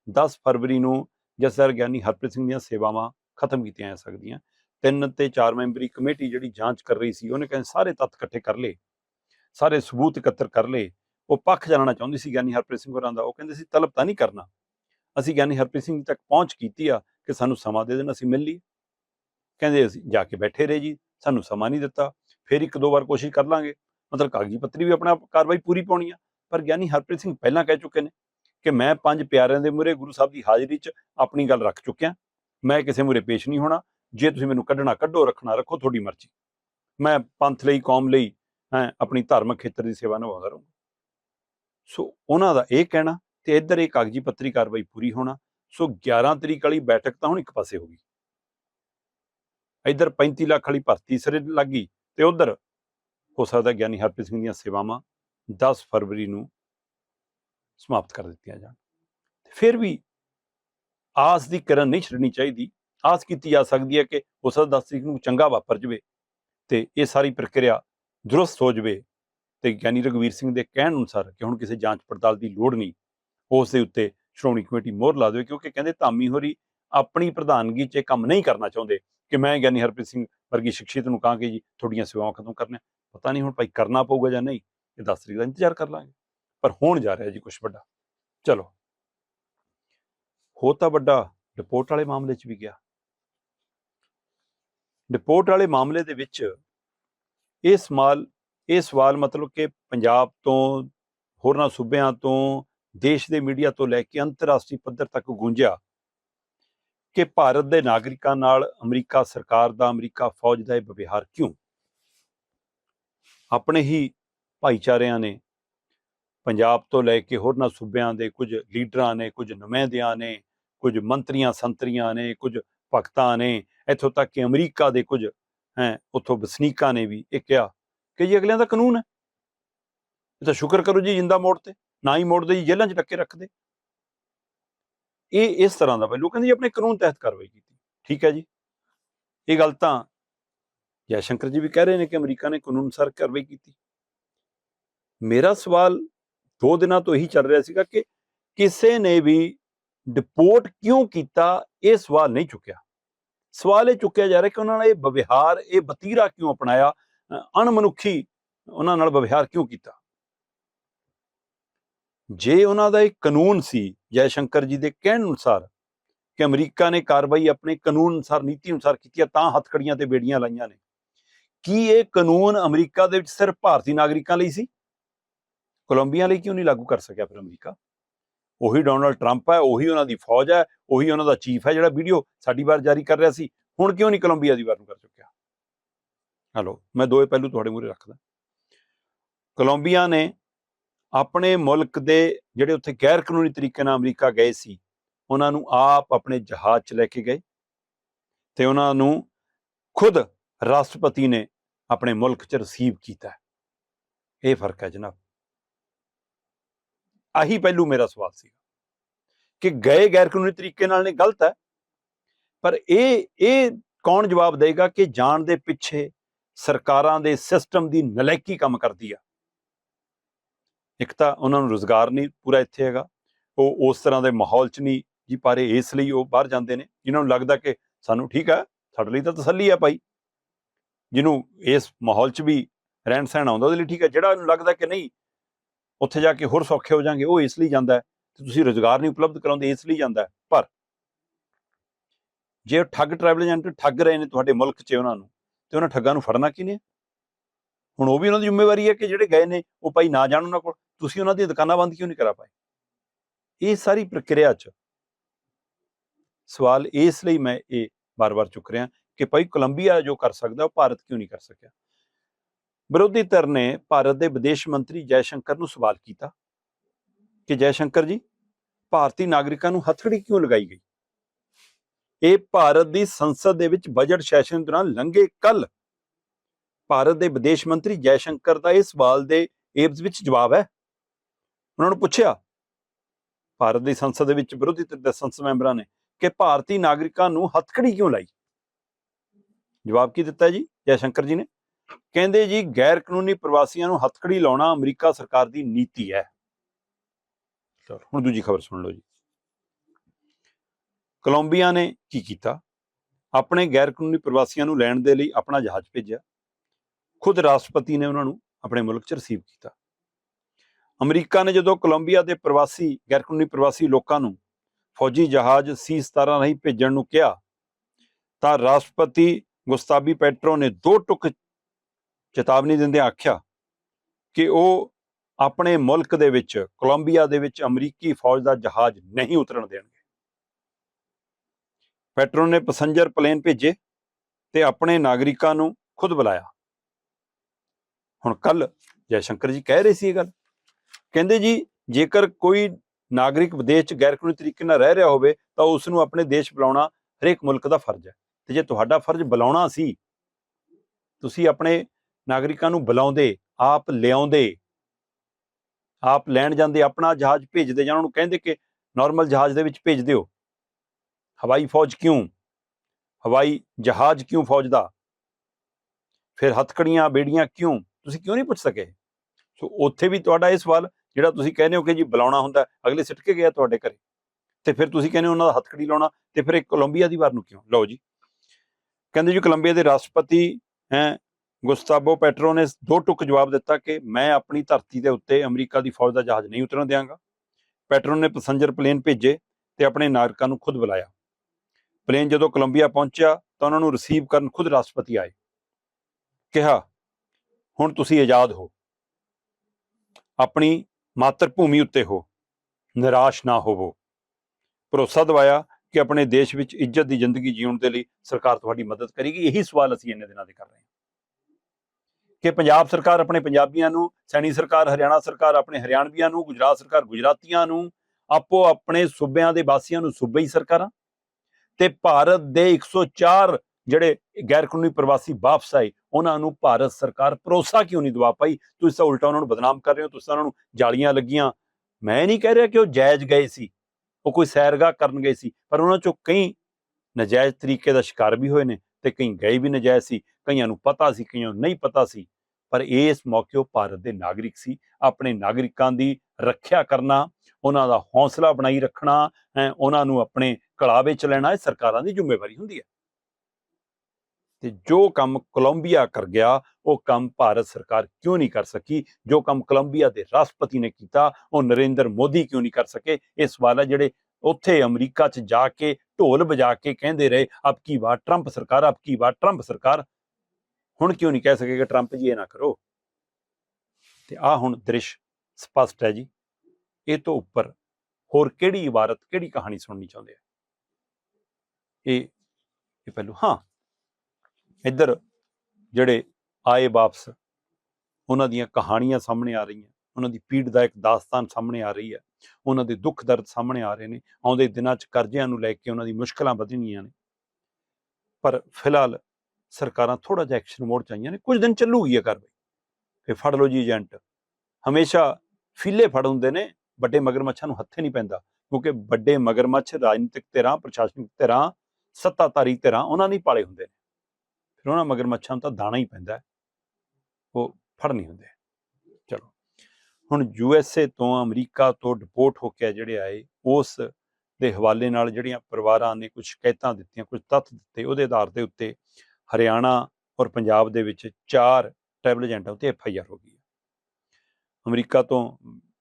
10 ਫਰਵਰੀ ਨੂੰ ਜਸਰ ਗਿਆਨੀ ਹਰਪ੍ਰੀਤ ਸਿੰਘ ਦੀਆਂ ਸੇਵਾਵਾਂ ਖਤਮ ਕੀਤੀਆਂ ਜਾ ਸਕਦੀਆਂ। ਤਿੰਨ ਤੇ ਚਾਰ ਮੈਂਬਰੀ ਕਮੇਟੀ ਜਿਹੜੀ ਜਾਂਚ ਕਰ ਰਹੀ ਸੀ, ਉਹਨੇ ਕਹਿੰਦੇ ਸਾਰੇ ਤੱਥ ਇਕੱਠੇ ਕਰ ਲਏ, ਸਾਰੇ ਸਬੂਤ ਇਕੱਤਰ ਕਰ ਲਏ। ਉਹ ਪੱਖ ਜਾਣਨਾ ਚਾਹੁੰਦੀ ਸੀ ਗਿਆਨੀ ਹਰਪ੍ਰੀਤ ਸਿੰਘ ਹੋਰਾਂ ਦਾ, ਉਹ ਕਹਿੰਦੇ ਸੀ ਤਲਬ ਤਾਂ ਨਹੀਂ ਕਰਨਾ। ਅਸੀਂ ਗਿਆਨੀ ਹਰਪ੍ਰੀਤ ਸਿੰਘ ਤੱਕ ਪਹੁੰਚ ਕੀਤੀ ਆ ਕਿ ਸਾਨੂੰ ਸਮਾਂ ਦੇ ਦੇਣ, ਅਸੀਂ ਮਿਲ ਲਈ ਕਹਿੰਦੇ ਅਸੀਂ ਜਾ ਕੇ ਬੈਠੇ ਰਹੇ ਜੀ, ਸਾਨੂੰ ਸਮਾਂ ਨਹੀਂ ਦਿੱਤਾ, ਫਿਰ ਇੱਕ ਦੋ ਵਾਰ ਕੋਸ਼ਿਸ਼ ਕਰ ਲਾਂਗੇ। ਮਤਲਬ ਕਾਗਜ਼ੀ ਪੱਤਰੀ ਵੀ ਆਪਣਾ ਕਾਰਵਾਈ ਪੂਰੀ ਪਾਉਣੀ ਆ। ਪਰ ਗਿਆਨੀ ਹਰਪ੍ਰੀਤ ਸਿੰਘ ਪਹਿਲਾਂ ਕਹਿ ਚੁੱਕੇ ਨੇ ਕਿ ਮੈਂ ਪੰਜ ਪਿਆਰਿਆਂ ਦੇ ਮੂਹਰੇ ਗੁਰੂ ਸਾਹਿਬ ਦੀ ਹਾਜ਼ਰੀ 'ਚ ਆਪਣੀ ਗੱਲ ਰੱਖ ਚੁੱਕਿਆ। ਮੈਂ ਕਿਸੇ ਮੂਹਰੇ ਪੇਸ਼ ਨਹੀਂ ਹੋਣਾ। ਜੇ ਤੁਸੀਂ ਮੈਨੂੰ ਕੱਢਣਾ ਕੱਢੋ, ਰੱਖਣਾ ਰੱਖੋ, ਤੁਹਾਡੀ ਮਰਜ਼ੀ। ਮੈਂ ਪੰਥ ਲਈ, ਕੌਮ ਲਈ, ਹੈਂ, ਆਪਣੀ ਧਾਰਮਿਕ ਖੇਤਰ ਦੀ ਸੇਵਾ ਨਿਭਾਉਂਦਾ ਰਹੂੰਗਾ। ਸੋ ਉਹਨਾਂ ਦਾ ਇਹ ਕਹਿਣਾ ਤੇ ਇੱਧਰ ਇਹ ਕਾਗਜ਼ੀ ਪੱਤਰੀ ਕਾਰਵਾਈ ਪੂਰੀ ਹੋਣਾ। ਸੋ 11 ਤਰੀਕ ਵਾਲੀ ਬੈਠਕ ਤਾਂ ਹੁਣ ਇੱਕ ਪਾਸੇ ਹੋ ਗਈ। ਇੱਧਰ 35 ਲੱਖ ਵਾਲੀ ਭਰਤੀ ਸਿਰੇ ਲੱਗੀ ਤੇ ਉਧਰ ਹੋ ਸਕਦਾ ਗਿਆਨੀ ਹਰਪ੍ਰੀਤ ਸਿੰਘ ਦੀਆਂ ਸੇਵਾਵਾਂ 10 ਫਰਵਰੀ ਨੂੰ ਸਮਾਪਤ ਕਰ ਦਿੱਤੀਆਂ ਜਾਣ। ਫਿਰ ਵੀ ਆਸ ਦੀ ਕਿਰਨ ਨਹੀਂ ਛੱਡਣੀ ਚਾਹੀਦੀ। ਆਸ ਕੀਤੀ ਜਾ ਸਕਦੀ ਹੈ ਕਿ ਹੋ ਸਕਦਾ 10 ਤਰੀਕ ਨੂੰ ਚੰਗਾ ਵਾਪਰ ਜਵੇ ਤੇ ਇਹ ਸਾਰੀ ਪ੍ਰਕਿਰਿਆ ਦਰੁਸਤ ਹੋ ਜਵੇ ਤੇ ਗਿਆਨੀ ਰਘਵੀਰ ਸਿੰਘ ਦੇ ਕਹਿਣ ਅਨੁਸਾਰ ਕਿ ਹੁਣ ਕਿਸੇ ਜਾਂਚ ਪੜਤਾਲ ਦੀ ਲੋੜ ਨਹੀਂ, ਉਸ ਦੇ ਉੱਤੇ ਸ਼੍ਰੋਮਣੀ ਕਮੇਟੀ ਮੋਹਰ ਲਾ ਦੇਵੇ ਕਿਉਂਕਿ ਕਹਿੰਦੇ ਧਾਮੀ ਹੋਰੀ ਆਪਣੀ ਪ੍ਰਧਾਨਗੀ 'ਚ ਇਹ ਕੰਮ ਨਹੀਂ ਕਰਨਾ ਚਾਹੁੰਦੇ ਕਿ ਮੈਂ ਗਿਆਨੀ ਹਰਪ੍ਰੀਤ ਸਿੰਘ ਵਰਗੀ ਸ਼ਖਸੀਅਤ ਨੂੰ ਕਹਾਂ ਕਿ ਜੀ, ਤੁਹਾਡੀਆਂ ਸੇਵਾਵਾਂ ਖਤਮ ਕਰਨੀਆਂ। ਪਤਾ ਨਹੀਂ ਹੁਣ ਭਾਈ ਕਰਨਾ ਪਊਗਾ ਜਾਂ ਨਹੀਂ, ਇਹ 10 ਤਰੀਕ ਦਾ ਇੰਤਜ਼ਾਰ ਕਰ ਲਾਂਗੇ। ਪਰ ਹੋਣ ਜਾ ਰਿਹਾ ਜੀ ਕੁਝ ਵੱਡਾ। ਚਲੋ। ਹੋ ਤਾਂ ਵੱਡਾ ਰਿਪੋਰਟ ਵਾਲੇ ਮਾਮਲੇ 'ਚ ਵੀ ਗਿਆ। ਰਿਪੋਰਟ ਵਾਲੇ ਮਾਮਲੇ ਦੇ ਵਿੱਚ ਇਹ ਸਵਾਲ ਇਹ ਸਵਾਲ ਮਤਲਬ ਕਿ ਪੰਜਾਬ ਤੋਂ, ਹੋਰਨਾਂ ਸੂਬਿਆਂ ਤੋਂ, ਦੇਸ਼ ਦੇ ਮੀਡੀਆ ਤੋਂ ਲੈ ਕੇ ਅੰਤਰਰਾਸ਼ਟਰੀ ਪੱਧਰ ਤੱਕ ਗੂੰਜਿਆ ਕਿ ਭਾਰਤ ਦੇ ਨਾਗਰਿਕਾਂ ਨਾਲ ਅਮਰੀਕਾ ਸਰਕਾਰ ਦਾ, ਅਮਰੀਕਾ ਫੌਜ ਦਾ ਇਹ ਵਿਵਹਾਰ ਕਿਉਂ? ਆਪਣੇ ਹੀ ਭਾਈਚਾਰਿਆਂ ਨੇ, ਪੰਜਾਬ ਤੋਂ ਲੈ ਕੇ ਹੋਰਨਾਂ ਸੂਬਿਆਂ ਦੇ ਕੁਝ ਲੀਡਰਾਂ ਨੇ, ਕੁਝ ਨੁਮਾਇੰਦਿਆਂ ਨੇ, ਕੁਝ ਮੰਤਰੀਆਂ, ਸੰਤਰੀਆਂ ਨੇ, ਕੁਝ ਭਗਤਾਂ ਨੇ, ਇੱਥੋਂ ਤੱਕ ਕਿ ਅਮਰੀਕਾ ਦੇ ਕੁਝ, ਹੈ, ਉੱਥੋਂ ਵਸਨੀਕਾਂ ਨੇ ਵੀ ਇਹ ਕਿਹਾ ਕਿ ਜੀ ਅਗਲਿਆਂ ਦਾ ਕਾਨੂੰਨ ਹੈ। ਇਹ ਤਾਂ ਸ਼ੁਕਰ ਕਰੋ ਜੀ ਜਿੰਦਾ ਮੋੜ ਤੇ, ਨਾ ਹੀ ਮੋੜਦੇ ਜੀ, ਜੇਲ੍ਹਾਂ 'ਚ ਟੱਕੇ ਰੱਖਦੇ। ਇਹ ਇਸ ਤਰ੍ਹਾਂ ਦਾ ਬਈ ਲੋਕਾਂ ਦੀ ਆਪਣੇ ਕਾਨੂੰਨ ਤਹਿਤ ਕਾਰਵਾਈ ਕੀਤੀ। ਠੀਕ ਹੈ ਜੀ। ਇਹ ਗੱਲ ਤਾਂ ਜੈਸ਼ੰਕਰ ਜੀ ਵੀ ਕਹਿ ਰਹੇ ਨੇ ਕਿ ਅਮਰੀਕਾ ਨੇ ਕਾਨੂੰਨ ਅਨੁਸਾਰ ਕਾਰਵਾਈ ਕੀਤੀ। ਮੇਰਾ ਸਵਾਲ ਦੋ ਦਿਨਾਂ ਤੋਂ ਇਹੀ ਚੱਲ ਰਿਹਾ ਸੀਗਾ ਕਿ ਕਿਸੇ ਨੇ ਵੀ ਡਿਪੋਰਟ ਕਿਉਂ ਕੀਤਾ, ਇਹ ਸਵਾਲ ਨਹੀਂ ਚੁੱਕਿਆ। ਸਵਾਲ ਇਹ ਚੁੱਕਿਆ ਜਾ ਰਿਹਾ ਕਿ ਉਹਨਾਂ ਨੇ ਇਹ ਵਿਵਹਾਰ, ਇਹ ਬਤੀਰਾ ਕਿਉਂ ਅਪਣਾਇਆ? ਅਣਮਨੁੱਖੀ ਉਹਨਾਂ ਨਾਲ ਵਿਵਹਾਰ ਕਿਉਂ ਕੀਤਾ? ਜੇ ਉਹਨਾਂ ਦਾ ਇੱਕ ਕਾਨੂੰਨ ਸੀ, ਜੈ ਸ਼ੰਕਰ ਜੀ ਦੇ ਕਹਿਣ ਅਨੁਸਾਰ ਕਿ ਅਮਰੀਕਾ ਨੇ ਕਾਰਵਾਈ ਆਪਣੇ ਕਾਨੂੰਨ ਅਨੁਸਾਰ, ਨੀਤੀ ਅਨੁਸਾਰ ਕੀਤੀ ਹੈ ਤਾਂ ਹੱਥਕੜੀਆਂ ਤੇ ਬੇੜੀਆਂ ਲਾਈਆਂ ਨੇ। ਕੀ ਇਹ ਕਾਨੂੰਨ ਅਮਰੀਕਾ ਦੇ ਵਿੱਚ ਸਿਰਫ ਭਾਰਤੀ ਨਾਗਰਿਕਾਂ ਲਈ ਸੀ? ਕੋਲੰਬੀਆ ਲਈ ਕਿਉਂ ਨਹੀਂ ਲਾਗੂ ਕਰ ਸਕਿਆ ਫਿਰ ਅਮਰੀਕਾ? ਉਹੀ ਡੋਨਲਡ ਟਰੰਪ ਹੈ, ਉਹੀ ਉਹਨਾਂ ਦੀ ਫੌਜ ਹੈ, ਉਹੀ ਉਹਨਾਂ ਦਾ ਚੀਫ ਹੈ ਜਿਹੜਾ ਵੀਡੀਓ ਸਾਡੀ ਵਾਰ ਜਾਰੀ ਕਰ ਰਿਹਾ ਸੀ। ਹੁਣ ਕਿਉਂ ਨਹੀਂ ਕੋਲੰਬੀਆ ਦੀ ਵਾਰ ਨੂੰ ਕਰ ਚੁੱਕਿਆ? ਹਲੋ, ਮੈਂ ਦੋਏ ਪਹਿਲੂ ਤੁਹਾਡੇ ਮੂਹਰੇ ਰੱਖਦਾ। ਕੋਲੰਬੀਆ ਨੇ ਆਪਣੇ ਮੁਲਕ ਦੇ ਜਿਹੜੇ ਉੱਥੇ ਗੈਰ ਕਾਨੂੰਨੀ ਤਰੀਕੇ ਨਾਲ ਅਮਰੀਕਾ ਗਏ ਸੀ, ਉਹਨਾਂ ਨੂੰ ਆਪ ਆਪਣੇ ਜਹਾਜ਼ 'ਚ ਲੈ ਕੇ ਗਏ ਤੇ ਉਹਨਾਂ ਨੂੰ ਖੁਦ ਰਾਸ਼ਟਰਪਤੀ ਨੇ ਆਪਣੇ ਮੁਲਕ 'ਚ ਰਿਸੀਵ ਕੀਤਾ ਇਹ ਫ਼ਰਕ ਹੈ ਜਨਾਬ। ਆਹੀ ਪਹਿਲੂ ਮੇਰਾ ਸਵਾਲ ਸੀ ਕਿ ਗਏ ਗੈਰ ਕਾਨੂੰਨੀ ਤਰੀਕੇ ਨਾਲ ਨੇ ਗਲਤ ਹੈ, ਪਰ ਇਹ ਇਹ ਕੌਣ ਜਵਾਬ ਦੇਗਾ ਕਿ ਜਾਣ ਦੇ ਪਿੱਛੇ ਸਰਕਾਰਾਂ ਦੇ ਸਿਸਟਮ ਦੀ ਨਲੈਕੀ ਕੰਮ ਕਰਦੀ ਆ? ਇੱਕ ਤਾਂ ਉਹਨਾਂ ਨੂੰ ਰੋਜ਼ਗਾਰ ਨਹੀਂ ਪੂਰਾ ਇੱਥੇ ਹੈਗਾ, ਉਹ ਉਸ ਤਰ੍ਹਾਂ ਦੇ ਮਾਹੌਲ 'ਚ ਨਹੀਂ ਜੀ, ਪਾਰੇ ਇਸ ਲਈ ਉਹ ਬਾਹਰ ਜਾਂਦੇ ਨੇ, ਜਿਨ੍ਹਾਂ ਨੂੰ ਲੱਗਦਾ ਕਿ ਸਾਨੂੰ ਠੀਕ ਹੈ, ਸਾਡੇ ਲਈ ਤਾਂ ਤਸੱਲੀ ਆ ਭਾਈ। ਜਿਹਨੂੰ ਇਸ ਮਾਹੌਲ 'ਚ ਵੀ ਰਹਿਣ ਸਹਿਣ ਆਉਂਦਾ, ਉਹਦੇ ਲਈ ਠੀਕ ਹੈ। ਜਿਹੜਾ ਉਹਨੂੰ ਲੱਗਦਾ ਕਿ ਨਹੀਂ, ਉੱਥੇ ਜਾ ਕੇ ਹੋਰ ਸੌਖੇ ਹੋ ਜਾਾਂਗੇ ਉਹ ਇਸ ਲਈ ਜਾਂਦਾ ਹੈ। ਤੇ ਤੁਸੀਂ ਰੋਜ਼ਗਾਰ ਨਹੀਂ ਉਪਲਬਧ ਕਰਾਉਂਦੇ, ਇਸ ਲਈ ਜਾਂਦਾ ਹੈ। ਪਰ ਜੇ ਉਹ ਠੱਗ ਟਰੈਵਲ ਏਜੰਟ ਠੱਗ ਰਹੇ ਨੇ ਤੁਹਾਡੇ ਮੁਲਕ 'ਚ ਉਹਨਾਂ ਨੂੰ, ਤੇ ਉਹਨਾਂ ਠੱਗਾਂ ਨੂੰ ਫੜਨਾ ਕਿਨੇ ਹੁਣ ਉਹ ਵੀ ਉਹਨਾਂ ਦੀ ਜ਼ਿੰਮੇਵਾਰੀ ਹੈ ਕਿ ਜਿਹੜੇ ਗਏ ਨੇ, ਉਹ ਭਾਈ ਨਾ ਜਾਣ ਉਹਨਾਂ ਕੋਲ। ਤੁਸੀਂ ਉਹਨਾਂ ਦੀਆਂ ਦੁਕਾਨਾਂ ਬੰਦ ਕਿਉਂ ਨਹੀਂ ਕਰਾ ਪਾਏ? ਇਹ ਸਾਰੀ ਪ੍ਰਕਿਰਿਆ 'ਚ ਸਵਾਲ ਇਸ ਲਈ ਮੈਂ ਇਹ ਵਾਰ ਵਾਰ ਚੁੱਕ ਰਿਹਾ ਕਿ ਭਾਈ ਕੋਲੰਬੀਆ ਜੋ ਕਰ ਸਕਦਾ, ਉਹ ਭਾਰਤ ਕਿਉਂ ਨਹੀਂ ਕਰ ਸਕਿਆ? ਵਿਰੋਧੀ ਧਿਰ ਨੇ ਭਾਰਤ ਦੇ ਵਿਦੇਸ਼ ਮੰਤਰੀ ਜੈ ਸ਼ੰਕਰ ਨੂੰ ਸਵਾਲ ਕੀਤਾ ਕਿ ਜੈ ਸ਼ੰਕਰ ਜੀ, ਭਾਰਤੀ ਨਾਗਰਿਕਾਂ ਨੂੰ ਹੱਥਕੜੀ ਕਿਉਂ ਲਗਾਈ ਗਈ? ਇਹ ਭਾਰਤ ਦੀ ਸੰਸਦ ਦੇ ਵਿੱਚ ਬਜਟ ਸੈਸ਼ਨ ਦੌਰਾਨ ਲੰਘੇ ਕੱਲ ਭਾਰਤ ਦੇ ਵਿਦੇਸ਼ ਮੰਤਰੀ ਜੈ ਸ਼ੰਕਰ ਦਾ ਇਹ ਸਵਾਲ ਦੇ ਏਬਸ ਵਿੱਚ ਜਵਾਬ ਹੈ। ਉਹਨਾਂ ਨੂੰ ਪੁੱਛਿਆ, ਭਾਰਤ ਦੀ ਸੰਸਦ ਦੇ ਵਿੱਚ ਵਿਰੋਧੀ ਧਿਰ ਦੇ ਸੰਸਦ ਮੈਂਬਰਾਂ ਨੇ ਕਿ ਭਾਰਤੀ ਨਾਗਰਿਕਾਂ ਨੂੰ ਹੱਥਕੜੀ ਕਿਉਂ ਲਾਈ? ਜਵਾਬ ਕੀ ਦਿੱਤਾ ਜੀ? ਜੈ ਸ਼ੰਕਰ ਜੀ ਨੇ। ਕਹਿੰਦੇ ਜੀ ਗੈਰ ਕਾਨੂੰਨੀ ਪ੍ਰਵਾਸੀਆਂ ਨੂੰ ਹੱਥਕੜੀ ਲਾਉਣਾ ਅਮਰੀਕਾ ਸਰਕਾਰ ਦੀ ਨੀਤੀ ਹੈ। ਹੁਣ ਦੂਜੀ ਖਬਰ ਸੁਣ ਲਓ ਜੀ। ਕੋਲੰਬੀਆ ਨੇ ਕੀ ਕੀਤਾ? ਆਪਣੇ ਗੈਰ ਕਾਨੂੰਨੀ ਪ੍ਰਵਾਸੀਆਂ ਨੂੰ ਲੈਣ ਦੇ ਲਈ ਆਪਣਾ ਜਹਾਜ਼ ਭੇਜਿਆ। ਖੁਦ ਰਾਸ਼ਟਰਪਤੀ ਨੇ ਉਹਨਾਂ ਨੂੰ ਆਪਣੇ ਮੁਲਕ 'ਚ ਰਿਸੀਵ ਕੀਤਾ। ਅਮਰੀਕਾ ਨੇ ਜਦੋਂ ਕੋਲੰਬੀਆ ਦੇ ਪ੍ਰਵਾਸੀ ਗੈਰ ਕਾਨੂੰਨੀ ਪ੍ਰਵਾਸੀ ਲੋਕਾਂ ਨੂੰ ਫੌਜੀ ਜਹਾਜ਼ ਸੀ-17 ਰਾਹੀਂ ਭੇਜਣ ਨੂੰ ਕਿਹਾ, ਤਾਂ ਰਾਸ਼ਟਰਪਤੀ ਗੁਸਤਾਬੀ ਪੈਟਰੋ ਨੇ ਦੋ ਟੁਕ ਚੇਤਾਵਨੀ ਦਿੰਦਿਆਂ ਆਖਿਆ ਕਿ ਉਹ ਆਪਣੇ ਮੁਲਕ ਦੇ ਵਿੱਚ, ਕੋਲੰਬੀਆ ਦੇ ਵਿੱਚ ਅਮਰੀਕੀ ਫੌਜ ਦਾ ਜਹਾਜ਼ ਨਹੀਂ ਉਤਰਨ ਦੇਣਗੇ। ਪੈਟਰੋ ਨੇ ਪੈਸੰਜਰ ਪਲੇਨ ਭੇਜੇ ਤੇ ਆਪਣੇ ਨਾਗਰਿਕਾਂ ਨੂੰ ਖੁਦ ਬੁਲਾਇਆ। ਹੁਣ ਕੱਲ ਜੈ ਸ਼ੰਕਰ ਜੀ ਕਹਿ ਰਹੇ ਸੀ ਇਹ ਗੱਲ। ਕਹਿੰਦੇ ਜੀ, ਜੇਕਰ ਕੋਈ ਨਾਗਰਿਕ ਵਿਦੇਸ਼ 'ਚ ਗੈਰ ਕਾਨੂੰਨੀ ਤਰੀਕੇ ਨਾਲ ਰਹਿ ਰਿਹਾ ਹੋਵੇ, ਤਾਂ ਉਸ ਨੂੰ ਆਪਣੇ ਦੇਸ਼ ਬੁਲਾਉਣਾ ਹਰੇਕ ਮੁਲਕ ਦਾ ਫਰਜ਼ ਹੈ। ਤੇ ਜੇ ਤੁਹਾਡਾ ਫਰਜ਼ ਬੁਲਾਉਣਾ ਸੀ, ਤੁਸੀਂ ਆਪਣੇ ਨਾਗਰਿਕਾਂ ਨੂੰ ਬੁਲਾਉਂਦੇ, ਆਪ ਲਿਆਉਂਦੇ, ਆਪ ਲੈਣ ਜਾਂਦੇ, ਆਪਣਾ ਜਹਾਜ਼ ਭੇਜਦੇ ਜਾਂ ਉਹਨਾਂ ਨੂੰ ਕਹਿੰਦੇ ਕਿ ਨਾਰਮਲ ਜਹਾਜ਼ ਦੇ ਵਿੱਚ ਭੇਜ ਦਿਓ। ਹਵਾਈ ਫੌਜ ਕਿਉਂ? ਹਵਾਈ ਜਹਾਜ਼ ਕਿਉਂ ਫੌਜ ਦਾ ਫਿਰ ਹੱਥਕੜੀਆਂ, ਬੇੜੀਆਂ ਕਿਉਂ? ਤੁਸੀਂ ਕਿਉਂ ਨਹੀਂ ਪੁੱਛ ਸਕੇ? ਸੋ ਉੱਥੇ ਵੀ ਤੁਹਾਡਾ ਇਹ ਸਵਾਲ, ਜਿਹੜਾ ਤੁਸੀਂ ਕਹਿੰਦੇ ਹੋ ਕਿ ਜੀ ਬੁਲਾਉਣਾ ਹੁੰਦਾ, ਅਗਲੇ ਸਿੱਟ ਕੇ ਗਿਆ ਤੁਹਾਡੇ ਘਰੇ। ਤੇ ਫਿਰ ਤੁਸੀਂ ਕਹਿੰਦੇ ਹੋ ਉਹਨਾਂ ਦਾ ਹੱਥਕੜੀ ਲਾਉਣਾ, ਤੇ ਫਿਰ ਇਹ ਕੋਲੰਬੀਆ ਦੀ ਵਾਰ ਨੂੰ ਕਿਉਂ? ਲਓ ਜੀ। ਕਹਿੰਦੇ ਜੀ ਕੋਲੰਬੀਆ ਦੇ ਰਾਸ਼ਟਰਪਤੀ, ਹੈ ਗੁਸਤਾਬੋ ਪੈਟਰੋ ਨੇ ਦੋ ਟੁਕ ਜਵਾਬ ਦਿੱਤਾ ਕਿ ਮੈਂ ਆਪਣੀ ਧਰਤੀ ਦੇ ਉੱਤੇ ਅਮਰੀਕਾ ਦੀ ਫੌਜ ਦਾ ਜਹਾਜ਼ ਨਹੀਂ ਉਤਰਨ ਦਿਆਂਗਾ। ਪੈਟਰੋ ਨੇ ਪੈਸੰਜਰ ਪਲੇਨ ਭੇਜੇ ਤੇ ਆਪਣੇ ਨਾਗਰਿਕਾਂ ਨੂੰ ਖੁਦ ਬੁਲਾਇਆ। ਪਲੇਨ ਜਦੋਂ ਕੋਲੰਬੀਆ ਪਹੁੰਚਿਆ ਤਾਂ ਉਹਨਾਂ ਨੂੰ ਰਿਸੀਵ ਕਰਨ ਖੁਦ ਰਾਸ਼ਟਰਪਤੀ ਆਏ। ਕਿਹਾ, ਹੁਣ ਤੁਸੀਂ ਆਜ਼ਾਦ ਹੋ। ਆਪਣੀ ਮਾਤਰ ਭੂਮੀ ਉੱਤੇ ਹੋ। ਨਿਰਾਸ਼ ਨਾ ਹੋਵੋ। ਭਰੋਸਾ ਦਿਵਾਇਆ ਕਿ ਆਪਣੇ ਦੇਸ਼ ਵਿੱਚ ਇੱਜ਼ਤ ਦੀ ਜ਼ਿੰਦਗੀ ਜੀਉਣ ਦੇ ਲਈ ਸਰਕਾਰ ਤੁਹਾਡੀ ਮਦਦ ਕਰੇਗੀ। ਇਹੀ ਸਵਾਲ ਅਸੀਂ ਇੰਨੇ ਦਿਨਾਂ ਦੇ ਕਰ ਰਹੇ ਹਾਂ। ਕਿ ਪੰਜਾਬ ਸਰਕਾਰ ਆਪਣੇ ਪੰਜਾਬੀਆਂ ਨੂੰ, ਸੈਣੀ ਸਰਕਾਰ, ਹਰਿਆਣਾ ਸਰਕਾਰ, ਆਪਣੇ ਹਰਿਆਣਵੀਆਂ ਨੂੰ, ਗੁਜਰਾਤ ਸਰਕਾਰ, ਗੁਜਰਾਤੀਆਂ ਨੂੰ ਆਪੋ ਆਪਣੇ ਸੂਬਿਆਂ ਦੇ ਵਾਸੀਆਂ ਨੂੰ ਸੂਬਈ ਸਰਕਾਰਾਂ ਤੇ ਭਾਰਤ ਦੇ 104 ਜਿਹੜੇ ਗੈਰ ਕਾਨੂੰਨੀ ਪ੍ਰਵਾਸੀ ਵਾਪਸ ਆਏ, ਉਹਨਾਂ ਨੂੰ ਭਾਰਤ ਸਰਕਾਰ ਭਰੋਸਾ ਕਿਉਂ ਨਹੀਂ ਦਵਾ ਪਾਈ? ਤੁਸੀਂ ਤਾਂ ਉਲਟਾ ਉਹਨਾਂ ਨੂੰ ਬਦਨਾਮ ਕਰ ਰਹੇ ਹੋ, ਤੁਸੀਂ ਤਾਂ ਉਹਨਾਂ ਨੂੰ ਜਾਲੀਆਂ ਲੱਗੀਆਂ। ਮੈਂ ਨਹੀਂ ਕਹਿ ਰਿਹਾ ਕਿ ਉਹ ਜਾਇਜ਼ ਗਏ ਸੀ। ਉਹ ਕੋਈ ਸੈਰਗਾ ਕਰਨ ਗਏ ਸੀ, ਪਰ ਉਹਨਾਂ ਚੋਂ ਕਈ ਨਜਾਇਜ਼ ਤਰੀਕੇ ਦਾ ਸ਼ਿਕਾਰ ਵੀ ਹੋਏ ਨੇ ਤੇ ਕਈ ਗਏ ਵੀ ਨਜਾਇਜ਼ ਸੀ, ਕਈਆਂ ਨੂੰ ਪਤਾ ਸੀ, ਕਈਆਂ ਨੂੰ ਨਹੀਂ ਪਤਾ ਸੀ, ਪਰ ਇਸ ਮੌਕੇ ਉਹ ਭਾਰਤ ਦੇ ਨਾਗਰਿਕ ਸੀ, ਆਪਣੇ ਨਾਗਰਿਕਾਂ ਦੀ ਰੱਖਿਆ ਕਰਨਾ, ਉਹਨਾਂ ਦਾ ਹੌਸਲਾ ਬਣਾਈ ਰੱਖਣਾ ਉਹਨਾਂ ਨੂੰ ਆਪਣੇ ਕਲਾਵੇ ਚ ਲੈਣਾ, ਇਹ ਸਰਕਾਰਾਂ ਦੀ ਜ਼ਿੰਮੇਵਾਰੀ ਹੁੰਦੀ ਹੈ। ਤੇ ਜੋ ਕੰਮ ਕੋਲੰਬੀਆ ਕਰ ਗਿਆ, ਉਹ ਕੰਮ ਭਾਰਤ ਸਰਕਾਰ ਕਿਉਂ ਨਹੀਂ ਕਰ ਸਕੀ? ਜੋ ਕੰਮ ਕੋਲੰਬੀਆ ਦੇ ਰਾਸ਼ਟਰਪਤੀ ਨੇ ਕੀਤਾ, ਉਹ ਨਰਿੰਦਰ ਮੋਦੀ ਕਿਉਂ ਨਹੀਂ ਕਰ ਸਕੇ? ਇਹ ਸਵਾਲ ਹੈ ਜਿਹੜੇ ਉੱਥੇ ਅਮਰੀਕਾ 'ਚ ਜਾ ਕੇ ਢੋਲ ਵਜਾ ਕੇ ਕਹਿੰਦੇ ਰਹੇ ਅਬ ਕੀ ਵਾਰ ਟਰੰਪ ਸਰਕਾਰ ਅਬ ਕੀ ਵਾਰ ਟਰੰਪ ਸਰਕਾਰ? ਹੁਣ ਕਿਉਂ ਨਹੀਂ ਕਹਿ ਸਕੇ ਕਿ ਟਰੰਪ ਜੀ ਇਹ ਨਾ ਕਰੋ? ਤੇ ਆ ਹੁਣ ਦ੍ਰਿਸ਼ ਸਪਸ਼ਟ ਹੈ ਜੀ। ਇਹ ਤੋਂ ਉੱਪਰ ਹੋਰ ਕਿਹੜੀ ਇਬਾਰਤ ਕਿਹੜੀ ਕਹਾਣੀ ਸੁਣਨੀ ਚਾਹੁੰਦੇ ਆ? ਇਹ ਇਹ ਪਹਿਲੂ, ਹਾਂ। ਇੱਧਰ ਜਿਹੜੇ ਆਏ ਵਾਪਸ, ਉਹਨਾਂ ਦੀਆਂ ਕਹਾਣੀਆਂ ਸਾਹਮਣੇ ਆ ਰਹੀਆਂ, ਉਹਨਾਂ ਦੀ ਪੀੜਦਾਇਕ ਦਾਸਤਾਨ ਸਾਹਮਣੇ ਆ ਰਹੀ ਹੈ, ਉਹਨਾਂ ਦੇ ਦੁੱਖ ਦਰਦ ਸਾਹਮਣੇ ਆ ਰਹੇ ਨੇ, ਆਉਂਦੇ ਦਿਨਾਂ 'ਚ ਕਰਜ਼ਿਆਂ ਨੂੰ ਲੈ ਕੇ ਉਹਨਾਂ ਦੀ ਮੁਸ਼ਕਲਾਂ ਵਧਣੀਆਂ ਨੇ। ਪਰ ਫਿਲਹਾਲ ਸਰਕਾਰਾਂ ਥੋੜਾ ਜਿਹਾ ਐਕਸ਼ਨ ਮੋੜ ਚ ਆਈਆਂ ਨੇ, ਕੁਝ ਦਿਨ ਚੱਲੂਗੀ ਇਹ ਕਾਰਵਾਈ। ਫਿਰ ਫੜ ਲਓ ਜੀ ਏਜੰਟ। ਹਮੇਸ਼ਾ ਫੀਲੇ ਫੜ ਹੁੰਦੇ ਨੇ, ਵੱਡੇ ਮਗਰਮੱਛਾਂ ਨੂੰ ਹੱਥੇ ਨਹੀਂ ਪੈਂਦਾ, ਕਿਉਂਕਿ ਵੱਡੇ ਮਗਰਮੱਛ ਰਾਜਨੀਤਿਕ ਧਿਰਾਂ, ਪ੍ਰਸ਼ਾਸਨਿਕ ਧਿਰਾਂ, ਸੱਤਾਧਾਰੀ ਧਿਰਾਂ, ਉਹਨਾਂ ਨੇ ਪਾਲੇ ਹੁੰਦੇ ਨੇ। ਫਿਰ ਉਹਨਾਂ ਮਗਰਮੱਛਾਂ ਨੂੰ ਤਾਂ ਦਾਣਾ ਹੀ ਪੈਂਦਾ ਉਹ ਫੜ ਨਹੀਂ ਹੁੰਦੇ। ਚਲੋ। ਹੁਣ ਯੂ ਐੱਸ ਏ ਤੋਂ ਅਮਰੀਕਾ ਤੋਂ ਡਿਪੋਰਟ ਹੋ ਕੇ ਜਿਹੜੇ ਆਏ, ਉਸ ਦੇ ਹਵਾਲੇ ਨਾਲ ਜਿਹੜੀਆਂ ਪਰਿਵਾਰਾਂ ਨੇ ਕੁਝ ਸ਼ਿਕਾਇਤਾਂ ਦਿੱਤੀਆਂ ਕੁਝ ਤੱਥ ਦਿੱਤੇ, ਉਹਦੇ ਆਧਾਰ ਦੇ ਉੱਤੇ ਹਰਿਆਣਾ ਔਰ ਪੰਜਾਬ ਦੇ ਵਿੱਚ ਚਾਰ ਟ੍ਰੈਵਲ ਏਜੰਟਾਂ ਉੱਤੇ ਐਫ ਆਈ ਆਰ ਹੋ ਗਈ ਹੈ। ਅਮਰੀਕਾ ਤੋਂ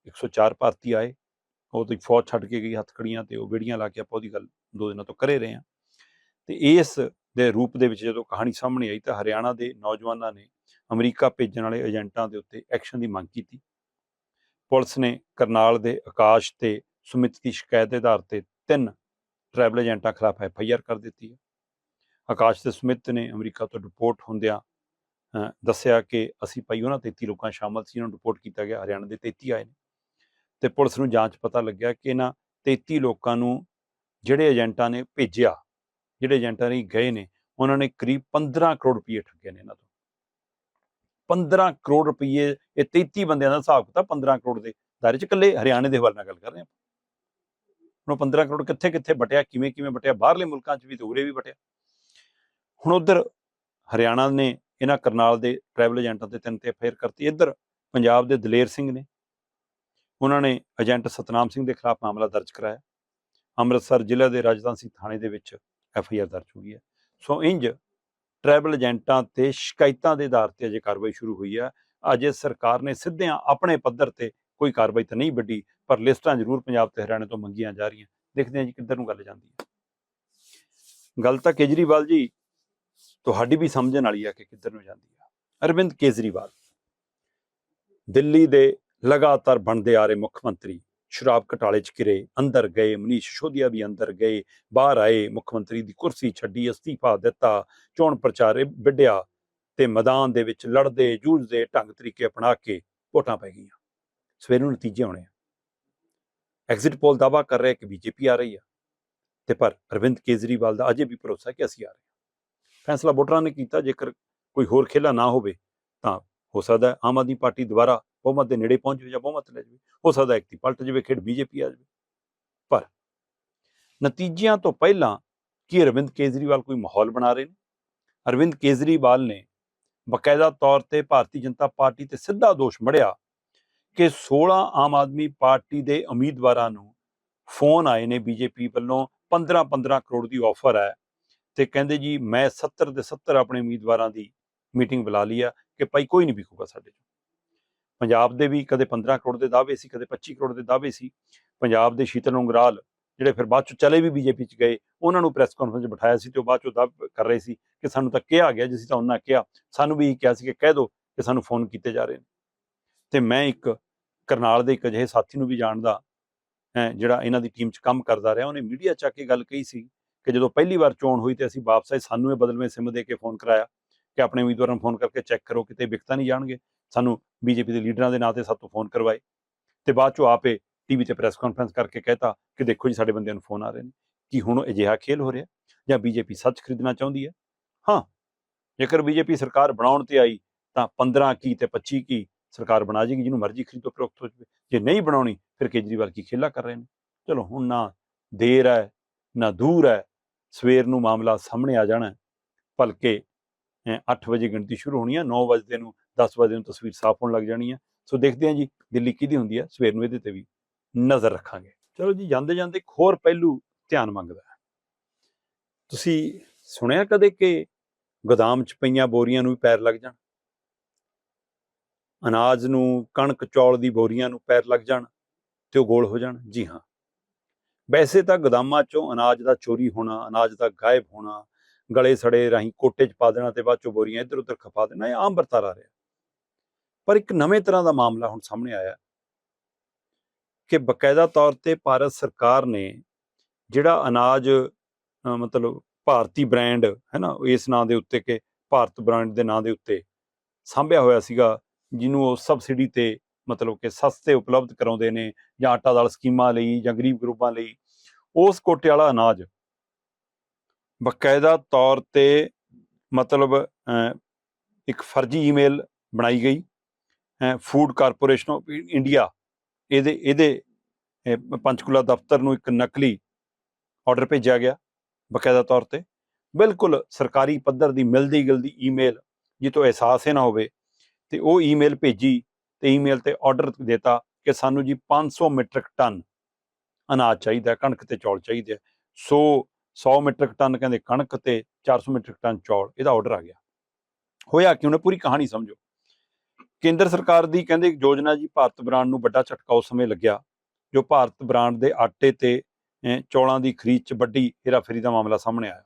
104 ਭਾਰਤੀ ਆਏ। ਉਹ ਤੇ ਫੌਜ ਛੱਡ ਕੇ ਗਈ ਹੱਥਕੜੀਆਂ ਤੇ ਉਹ ਬੇੜੀਆਂ ਲਾ ਕੇ ਆਪਾਂ ਉਹਦੀ ਗੱਲ ਦੋ ਦਿਨਾਂ ਤੋਂ ਕਰੇ ਰਹੇ ਹਾਂ। ਤੇ ਇਸ ਦੇ ਰੂਪ ਦੇ ਵਿੱਚ ਜਦੋਂ ਕਹਾਣੀ ਸਾਹਮਣੇ ਆਈ ਤਾਂ ਹਰਿਆਣਾ ਦੇ ਨੌਜਵਾਨਾਂ ਨੇ ਅਮਰੀਕਾ ਭੇਜਣ ਵਾਲੇ ਏਜੰਟਾਂ ਦੇ ਉੱਤੇ ਐਕਸ਼ਨ ਦੀ ਮੰਗ ਕੀਤੀ। ਪੁਲਿਸ ਨੇ ਕਰਨਾਲ ਦੇ ਆਕਾਸ਼ ਤੇ ਸੁਮਿਤ ਦੀ ਸ਼ਿਕਾਇਤ ਦੇ ਆਧਾਰ ਤੇ ਤਿੰਨ ਟਰੈਵਲ ਏਜੰਟਾਂ ਖਿਲਾਫ ਐਫ ਆਈ ਆਰ ਕਰ ਦਿੱਤੀ ਹੈ। ਆਕਾਸ਼ ਤੇ ਸੁਮਿਤ ਨੇ ਅਮਰੀਕਾ ਤੋਂ ਰਿਪੋਰਟ ਹੁੰਦਿਆਂ ਦੱਸਿਆ ਕਿ ਅਸੀਂ ਭਾਈ ਉਹਨਾਂ 33 ਲੋਕਾਂ ਸ਼ਾਮਲ ਸੀ, ਜਿਹਨਾਂ ਨੂੰ ਰਿਪੋਰਟ ਕੀਤਾ ਗਿਆ, ਹਰਿਆਣਾ ਦੇ 33 ਆਏ ਨੇ। ਤੇ ਪੁਲਿਸ ਨੂੰ ਜਾਂਚ ਪਤਾ ਲੱਗਿਆ ਕਿ ਇਹਨਾਂ 33 ਲੋਕਾਂ ਨੂੰ ਜਿਹੜੇ ਏਜੰਟਾਂ ਨੇ ਭੇਜਿਆ ਜਿਹੜੇ ਏਜੰਟਾਂ ਨੇ ਗਏ ਨੇ, ਉਹਨਾਂ ਨੇ ਕਰੀਬ 15 ਕਰੋੜ ਰੁਪਏ ਠੱਗੇ ਨੇ ਇਹਨਾਂ ਤੋਂ। 15 ਕਰੋੜ ਰੁਪਏ, ਇਹ 33 ਬੰਦਿਆਂ ਦਾ ਹਿਸਾਬ ਕਿਤਾ 15 ਕਰੋੜ ਦੇ ਦਾਇਰੇ ਚ ਇਕੱਲੇ ਹਰਿਆਣੇ ਦੇ ਹਵਾਲੇ ਨਾਲ ਗੱਲ ਕਰ ਰਹੇ ਹਾਂ ਹੁਣ ਉਹ 15 ਕਰੋੜ ਕਿੱਥੇ ਕਿੱਥੇ ਬਟਿਆ ਕਿਵੇਂ ਕਿਵੇਂ ਬਟਿਆ, ਬਾਹਰਲੇ ਮੁਲਕਾਂ 'ਚ ਵੀ ਤੇ ਉਰੇ ਵੀ ਬਟਿਆ। ਹੁਣ ਉਧਰ ਹਰਿਆਣਾ ਨੇ ਇਹਨਾਂ ਕਰਨਾਲ ਦੇ ਟਰੈਵਲ ਏਜੰਟਾਂ ਤੇ ਤਿੰਨ ਤੇ ਫੇਰ ਕਰਤੀ ਇੱਧਰ, ਪੰਜਾਬ ਦੇ ਦਲੇਰ ਸਿੰਘ ਨੇ। ਉਹਨਾਂ ਨੇ ਏਜੰਟ ਸਤਨਾਮ ਸਿੰਘ ਦੇ ਖਿਲਾਫ ਮਾਮਲਾ ਦਰਜ ਕਰਾਇਆ। ਅੰਮ੍ਰਿਤਸਰ ਜ਼ਿਲ੍ਹੇ ਦੇ ਰਾਜਧਾਨੀ ਥਾਣੇ ਦੇ ਵਿੱਚ ਐਫ ਆਈ ਆਰ ਦਰਜ ਹੋਈ ਹੈ। ਸੋ ਇੰਜ ਟਰੈਵਲ ਏਜੰਟਾਂ ਤੇ ਸ਼ਿਕਾਇਤਾਂ ਦੇ ਆਧਾਰ ਤੇ ਅਜੇ ਕਾਰਵਾਈ ਸ਼ੁਰੂ ਹੋਈ ਹੈ। ਅਜੇ ਸਰਕਾਰ ਨੇ ਸਿੱਧਿਆਂ ਆਪਣੇ ਪੱਧਰ ਤੇ ਕੋਈ ਕਾਰਵਾਈ ਤਾਂ ਨਹੀਂ ਵੱਡੀ ਪਰ ਲਿਸਟਾਂ ਜ਼ਰੂਰ ਪੰਜਾਬ ਤੇ ਹਰਿਆਣੇ ਤੋਂ ਮੰਗੀਆਂ ਜਾ ਰਹੀਆਂ। ਦੇਖਦੇ ਹਾਂ ਜੀ ਕਿੱਧਰ ਨੂੰ ਗੱਲ ਜਾਂਦੀ ਹੈ। ਗੱਲ ਤਾਂ ਕੇਜਰੀਵਾਲ ਜੀ, ਤੁਹਾਡੀ ਵੀ ਸਮਝਣ ਵਾਲੀ ਆ ਕਿ ਕਿੱਧਰ ਨੂੰ ਜਾਂਦੀ ਆ। ਅਰਵਿੰਦ ਕੇਜਰੀਵਾਲ, ਦਿੱਲੀ ਦੇ ਲਗਾਤਾਰ ਬਣਦੇ ਆ ਰਹੇ ਮੁੱਖ ਮੰਤਰੀ ਸ਼ਰਾਬ ਘਟਾਲੇ ਚ ਕਿਰੇ ਅੰਦਰ ਗਏ, ਮਨੀਸ਼ ਸਿਸੋਦੀਆ ਵੀ ਅੰਦਰ ਗਏ, ਬਾਹਰ ਆਏ, ਮੁੱਖ ਮੰਤਰੀ ਦੀ ਕੁਰਸੀ ਛੱਡੀ, ਅਸਤੀਫਾ ਦਿੱਤਾ, ਚੋਣ ਪ੍ਰਚਾਰੇ ਵਿੱਢਿਆ ਤੇ ਮੈਦਾਨ ਦੇ ਵਿੱਚ ਲੜਦੇ, ਜੂਝਦੇ, ਢੰਗ ਤਰੀਕੇ ਅਪਣਾ ਕੇ ਵੋਟਾਂ ਪੈ ਗਈਆਂ। ਸਵੇਰ ਨੂੰ ਨਤੀਜੇ ਆਉਣੇ ਆ। ਐਗਜ਼ਿਟ ਪੋਲ ਦਾਵਾ ਕਰ ਰਿਹਾ ਕਿ ਬੀਜੇਪੀ ਆ ਰਹੀ ਆ ਤੇ ਪਰ ਅਰਵਿੰਦ ਕੇਜਰੀਵਾਲ ਦਾ ਅਜੇ ਵੀ ਭਰੋਸਾ ਕਿ ਅਸੀਂ ਆ ਰਹੇ ਹਾਂ। ਫੈਸਲਾ ਵੋਟਰਾਂ ਨੇ ਕੀਤਾ, ਜੇਕਰ ਕੋਈ ਹੋਰ ਖੇਲਾ ਨਾ ਹੋਵੇ ਹੋ ਸਕਦਾ ਆਮ ਆਦਮੀ ਪਾਰਟੀ ਦੁਬਾਰਾ ਬਹੁਮਤ ਦੇ ਨੇੜੇ ਪਹੁੰਚ ਜਾਵੇ ਜਾਂ ਬਹੁਮਤ ਲੈ ਜਾਵੇ, ਹੋ ਸਕਦਾ ਇੱਕ ਦੀ ਪਲਟ ਜਾਵੇ, ਖੇਡ ਬੀਜੇਪੀ ਆ ਜਾਵੇ। ਪਰ ਨਤੀਜਿਆਂ ਤੋਂ ਪਹਿਲਾਂ ਕੀ ਅਰਵਿੰਦ ਕੇਜਰੀਵਾਲ ਕੋਈ ਮਾਹੌਲ ਬਣਾ ਰਹੇ ਨੇ? ਅਰਵਿੰਦ ਕੇਜਰੀਵਾਲ ਨੇ ਬਕਾਇਦਾ ਤੌਰ ਤੇ ਭਾਰਤੀ ਜਨਤਾ ਪਾਰਟੀ ਤੇ ਸਿੱਧਾ ਦੋਸ਼ ਮੜਿਆ ਕਿ 16 ਆਮ ਆਦਮੀ ਪਾਰਟੀ ਦੇ ਉਮੀਦਵਾਰਾਂ ਨੂੰ ਫੋਨ ਆਏ ਨੇ ਬੀਜੇਪੀ ਵੱਲੋਂ 15-15 ਕਰੋੜ ਦੀ ਆਫਰ ਹੈ ਤੇ ਕਹਿੰਦੇ ਜੀ ਮੈਂ 70 ਦੇ 70 ਆਪਣੇ ਉਮੀਦਵਾਰਾਂ ਦੀ ਮੀਟਿੰਗ ਬੁਲਾ ਲਈ ਆ ਕਿ ਭਾਈ ਕੋਈ ਨਹੀਂ ਵਿਕੂਗਾ ਸਾਡੇ ਚੋਂ। ਪੰਜਾਬ ਦੇ ਵੀ ਕਦੇ 15 ਕਰੋੜ ਦੇ ਦਾਅਵੇ ਸੀ ਕਦੇ 25 ਕਰੋੜ ਦੇ ਦਾਅਵੇ ਸੀ। ਪੰਜਾਬ ਦੇ ਸ਼ੀਤਲ ਉਂਗਰਾਲ ਜਿਹੜੇ ਫਿਰ ਬਾਅਦ ਚ ਚਲੇ ਵੀ ਬੀਜੇਪੀ ਚ ਗਏ ਉਹਨਾਂ ਨੂੰ ਪ੍ਰੈਸ ਕਾਨਫਰੰਸ 'ਚ ਬਿਠਾਇਆ ਸੀ ਤੇ ਉਹ ਬਾਅਦ ਚ ਦਾਅ ਕਰ ਰਹੇ ਸੀ ਕਿ ਸਾਨੂੰ ਤਾਂ ਕਿਹਾ ਗਿਆ ਜਿਸ ਤਾਂ ਉਹਨਾਂ ਕਿਹਾ ਸਾਨੂੰ ਵੀ ਕਿਹਾ ਸੀ ਕਿ ਕਹਿ ਦਿਓ ਕਿ ਸਾਨੂੰ ਫੋਨ ਕੀਤੇ ਜਾ ਰਹੇ ਨੇ। ਤੇ ਮੈਂ ਇੱਕ ਕਰਨਾਲ ਦੇ ਇੱਕ ਅਜਿਹੇ ਸਾਥੀ ਨੂੰ ਵੀ ਜਾਣਦਾ ਹੈਂ, ਜਿਹੜਾ ਇਹਨਾਂ ਦੀ ਟੀਮ 'ਚ ਕੰਮ ਕਰਦਾ ਰਿਹਾ ਉਹਨੇ ਮੀਡੀਆ 'ਚ ਆ ਕੇ ਗੱਲ ਕਹੀ ਸੀ ਕਿ ਜਦੋਂ ਪਹਿਲੀ ਵਾਰ ਚੋਣ ਹੋਈ ਤੇ ਅਸੀਂ ਵਾਪਸ ਆਏ ਸਾਨੂੰ ਇਹ ਬਦਲਵੇਂ ਸਿਮ ਦੇ ਕੇ ਫੋਨ ਕਰਾਇਆ। ਕਿ ਆਪਣੇ ਉਮੀਦਵਾਰਾਂ ਨੂੰ ਫੋਨ ਕਰਕੇ ਚੈੱਕ ਕਰੋ, ਕਿਤੇ ਵਿਕਤਾ ਨਹੀਂ ਜਾਣਗੇ। ਸਾਨੂੰ ਬੀਜੇਪੀ ਦੇ ਲੀਡਰਾਂ ਦੇ ਨਾਂ ਤੇ ਸਾਤੋਂ ਫੋਨ ਕਰਵਾਏ। ਤੇ ਬਾਅਦ ਚੋਂ ਆਪੇ ਟੀਵੀ ਤੇ ਪ੍ਰੈਸ ਕਾਨਫਰੰਸ ਕਰਕੇ ਕਹਿਤਾ ਕਿ ਦੇਖੋ ਜੀ, ਸਾਡੇ ਬੰਦਿਆਂ ਨੂੰ ਫੋਨ ਆ ਰਹੇ ਨੇ ਕਿ ਹੁਣ ਅਜਿਹਾ ਖੇਲ ਹੋ ਰਿਹਾ ਜਾਂ ਬੀਜੇਪੀ ਸੱਚ ਖਰੀਦਣਾ ਚਾਹੁੰਦੀ ਹੈ? ਹਾਂ, ਜੇਕਰ ਬੀਜੇਪੀ ਸਰਕਾਰ ਬਣਾਉਣ ਤੇ ਆਈ ਤਾਂ 15 ਕੀ ਤੇ 25 ਕੀ ਸਰਕਾਰ ਬਣਾ ਜੇਗੀ, ਜਿਹਨੂੰ ਮਰਜ਼ੀ ਖਰੀਦੋ, ਪ੍ਰੋਕਤ ਹੋ ਜਾਵੇ। ਜੇ ਨਹੀਂ ਬਣਾਉਣੀ, ਫਿਰ ਕੇਜਰੀਵਾਲ ਕੀ ਖੇਲਾ ਕਰ ਰਹੇ ਨੇ? ਚਲੋ, ਹੁਣ ਨਾ ਦੇਰ ਹੈ, ਨਾ ਦੂਰ ਹੈ, ਸਵੇਰ ਨੂੰ ਮਾਮਲਾ ਸਾਹਮਣੇ ਆ ਜਾਣਾ ਭਲਕੇ 8 ਵਜੇ ਗਿਣਤੀ ਸ਼ੁਰੂ ਹੋਣੀ ਹੈ 9 ਵਜੇ ਨੂੰ 10 ਵਜੇ ਨੂੰ ਤਸਵੀਰ ਸਾਫ਼ ਹੋਣ ਲੱਗ ਜਾਣੀ ਹੈ ਸੋ ਦੇਖਦੇ ਹਾਂ ਜੀ, ਦਿੱਲੀ ਕਿਹਦੀ ਹੁੰਦੀ ਹੈ ਸਵੇਰ ਨੂੰ ਇਹਦੇ ਤੇ ਵੀ ਨਜ਼ਰ ਰੱਖਾਂਗੇ। ਚਲੋ ਜੀ ਜਾਂਦੇ ਜਾਂਦੇ ਇੱਕ ਹੋਰ ਪਹਿਲੂ ਧਿਆਨ ਮੰਗਦਾ ਹੈ। ਤੁਸੀਂ ਸੁਣਿਆ ਕਦੇ ਕਿ ਗੋਦਾਮ 'ਚ ਪਈਆਂ ਬੋਰੀਆਂ ਨੂੰ ਵੀ ਪੈਰ ਲੱਗ ਜਾਣ? ਅਨਾਜ ਨੂੰ, ਕਣਕ ਚੌਲ ਦੀ ਬੋਰੀਆਂ ਨੂੰ ਪੈਰ ਲੱਗ ਜਾਣ ਤੇ ਉਹ ਗੋਲ ਹੋ ਜਾਣ? ਜੀ ਹਾਂ। ਵੈਸੇ ਤਾਂ ਗੋਦਾਮਾਂ 'ਚੋਂ ਅਨਾਜ ਦਾ ਚੋਰੀ ਹੋਣਾ, ਅਨਾਜ ਦਾ ਗਾਇਬ ਹੋਣਾ ਗਲੇ ਸੜੇ ਰਾਹੀਂ ਕੋਟੇ 'ਚ ਪਾ ਦੇਣਾ ਤੇ ਬਾਅਦ 'ਚੋਂ ਬੋਰੀਆਂ ਇੱਧਰ ਉੱਧਰ ਖਪਾ ਦੇਣਾ, ਇਹ ਆਮ ਵਰਤਾਰਾ ਰਿਹਾ। ਪਰ ਇੱਕ ਨਵੇਂ ਤਰ੍ਹਾਂ ਦਾ ਮਾਮਲਾ ਹੁਣ ਸਾਹਮਣੇ ਆਇਆ ਕਿ ਬਕਾਇਦਾ ਤੌਰ ਤੇ ਭਾਰਤ ਸਰਕਾਰ ਨੇ ਜਿਹੜਾ ਅਨਾਜ ਮਤਲਬ ਭਾਰਤੀ ਬ੍ਰਾਂਡ ਹੈ ਨਾ, ਇਸ ਨਾਂ ਦੇ ਉੱਤੇ ਕਿ ਭਾਰਤ ਬ੍ਰਾਂਡ ਦੇ ਨਾਂ ਦੇ ਉੱਤੇ ਸਾਂਭਿਆ ਹੋਇਆ ਸੀਗਾ, ਜਿਹਨੂੰ ਉਹ ਸਬਸਿਡੀ ਤੇ ਮਤਲਬ ਕਿ ਸਸਤੇ ਉਪਲਬਧ ਕਰਾਉਂਦੇ ਨੇ ਜਾਂ ਆਟਾ ਦਾਲ ਸਕੀਮਾਂ ਲਈ ਜਾਂ ਗਰੀਬ ਗਰੂਪਾਂ ਲਈ, ਉਸ ਕੋਟੇ ਵਾਲਾ ਅਨਾਜ ਬਕਾਇਦਾ ਤੌਰ ਤੇ ਮਤਲਬ ਇੱਕ ਫਰਜ਼ੀ ਈਮੇਲ ਬਣਾਈ ਗਈ ਫੂਡ ਕਾਰਪੋਰੇਸ਼ਨ ਆਫ ਇੰਡੀਆ ਇਹਦੇ ਇਹਦੇ ਅਹ, ਪੰਚਕੂਲਾ ਦਫ਼ਤਰ ਨੂੰ ਇੱਕ ਨਕਲੀ ਆਰਡਰ ਭੇਜਿਆ ਗਿਆ ਬਕਾਇਦਾ ਤੌਰ ਤੇ ਬਿਲਕੁਲ ਸਰਕਾਰੀ ਪੱਧਰ ਦੀ ਮਿਲਦੀ ਗਿਲਦੀ ਈਮੇਲ ਜਿੱਤੋਂ ਅਹਿਸਾਸ ਹੀ ਨਾ ਹੋਵੇ ਤੇ ਉਹ ਈਮੇਲ ਭੇਜੀ ਤੇ ਈਮੇਲ ਤੇ ਆਰਡਰ ਦਿੱਤਾ ਕਿ ਸਾਨੂੰ ਜੀ 500 ਮੀਟ੍ਰਿਕ ਟਨ ਅਨਾਜ ਚਾਹੀਦਾ ਕਣਕ ਤੇ ਚੌਲ ਚਾਹੀਦੇ ਆ। ਸੋ 100 ਮੀਟ੍ਰਿਕ ਟਨ ਕਹਿੰਦੇ ਕਣਕ ਤੇ 400 ਮੀਟ੍ਰਿਕ ਟਨ ਚੌਲ, ਇਹਦਾ ਆਰਡਰ ਆ ਗਿਆ। ਹੋਇਆ ਕਿ ਉਹਨੇ ਪੂਰੀ ਕਹਾਣੀ ਸਮਝੋ। ਕੇਂਦਰ ਸਰਕਾਰ ਦੀ ਕਹਿੰਦੇ ਇੱਕ ਯੋਜਨਾ ਜੀ ਭਾਰਤ ਬ੍ਰਾਂਡ ਨੂੰ ਵੱਡਾ ਝਟਕਾ ਉਸ ਸਮੇਂ ਲੱਗਿਆ, ਜੋ ਭਾਰਤ ਬ੍ਰਾਂਡ ਦੇ ਆਟੇ ਤੇ ਚੌਲਾਂ ਦੀ ਖਰੀਦ 'ਚ ਵੱਡੀ ਹੇਰਾਫੇਰੀ ਦਾ ਮਾਮਲਾ ਸਾਹਮਣੇ ਆਇਆ।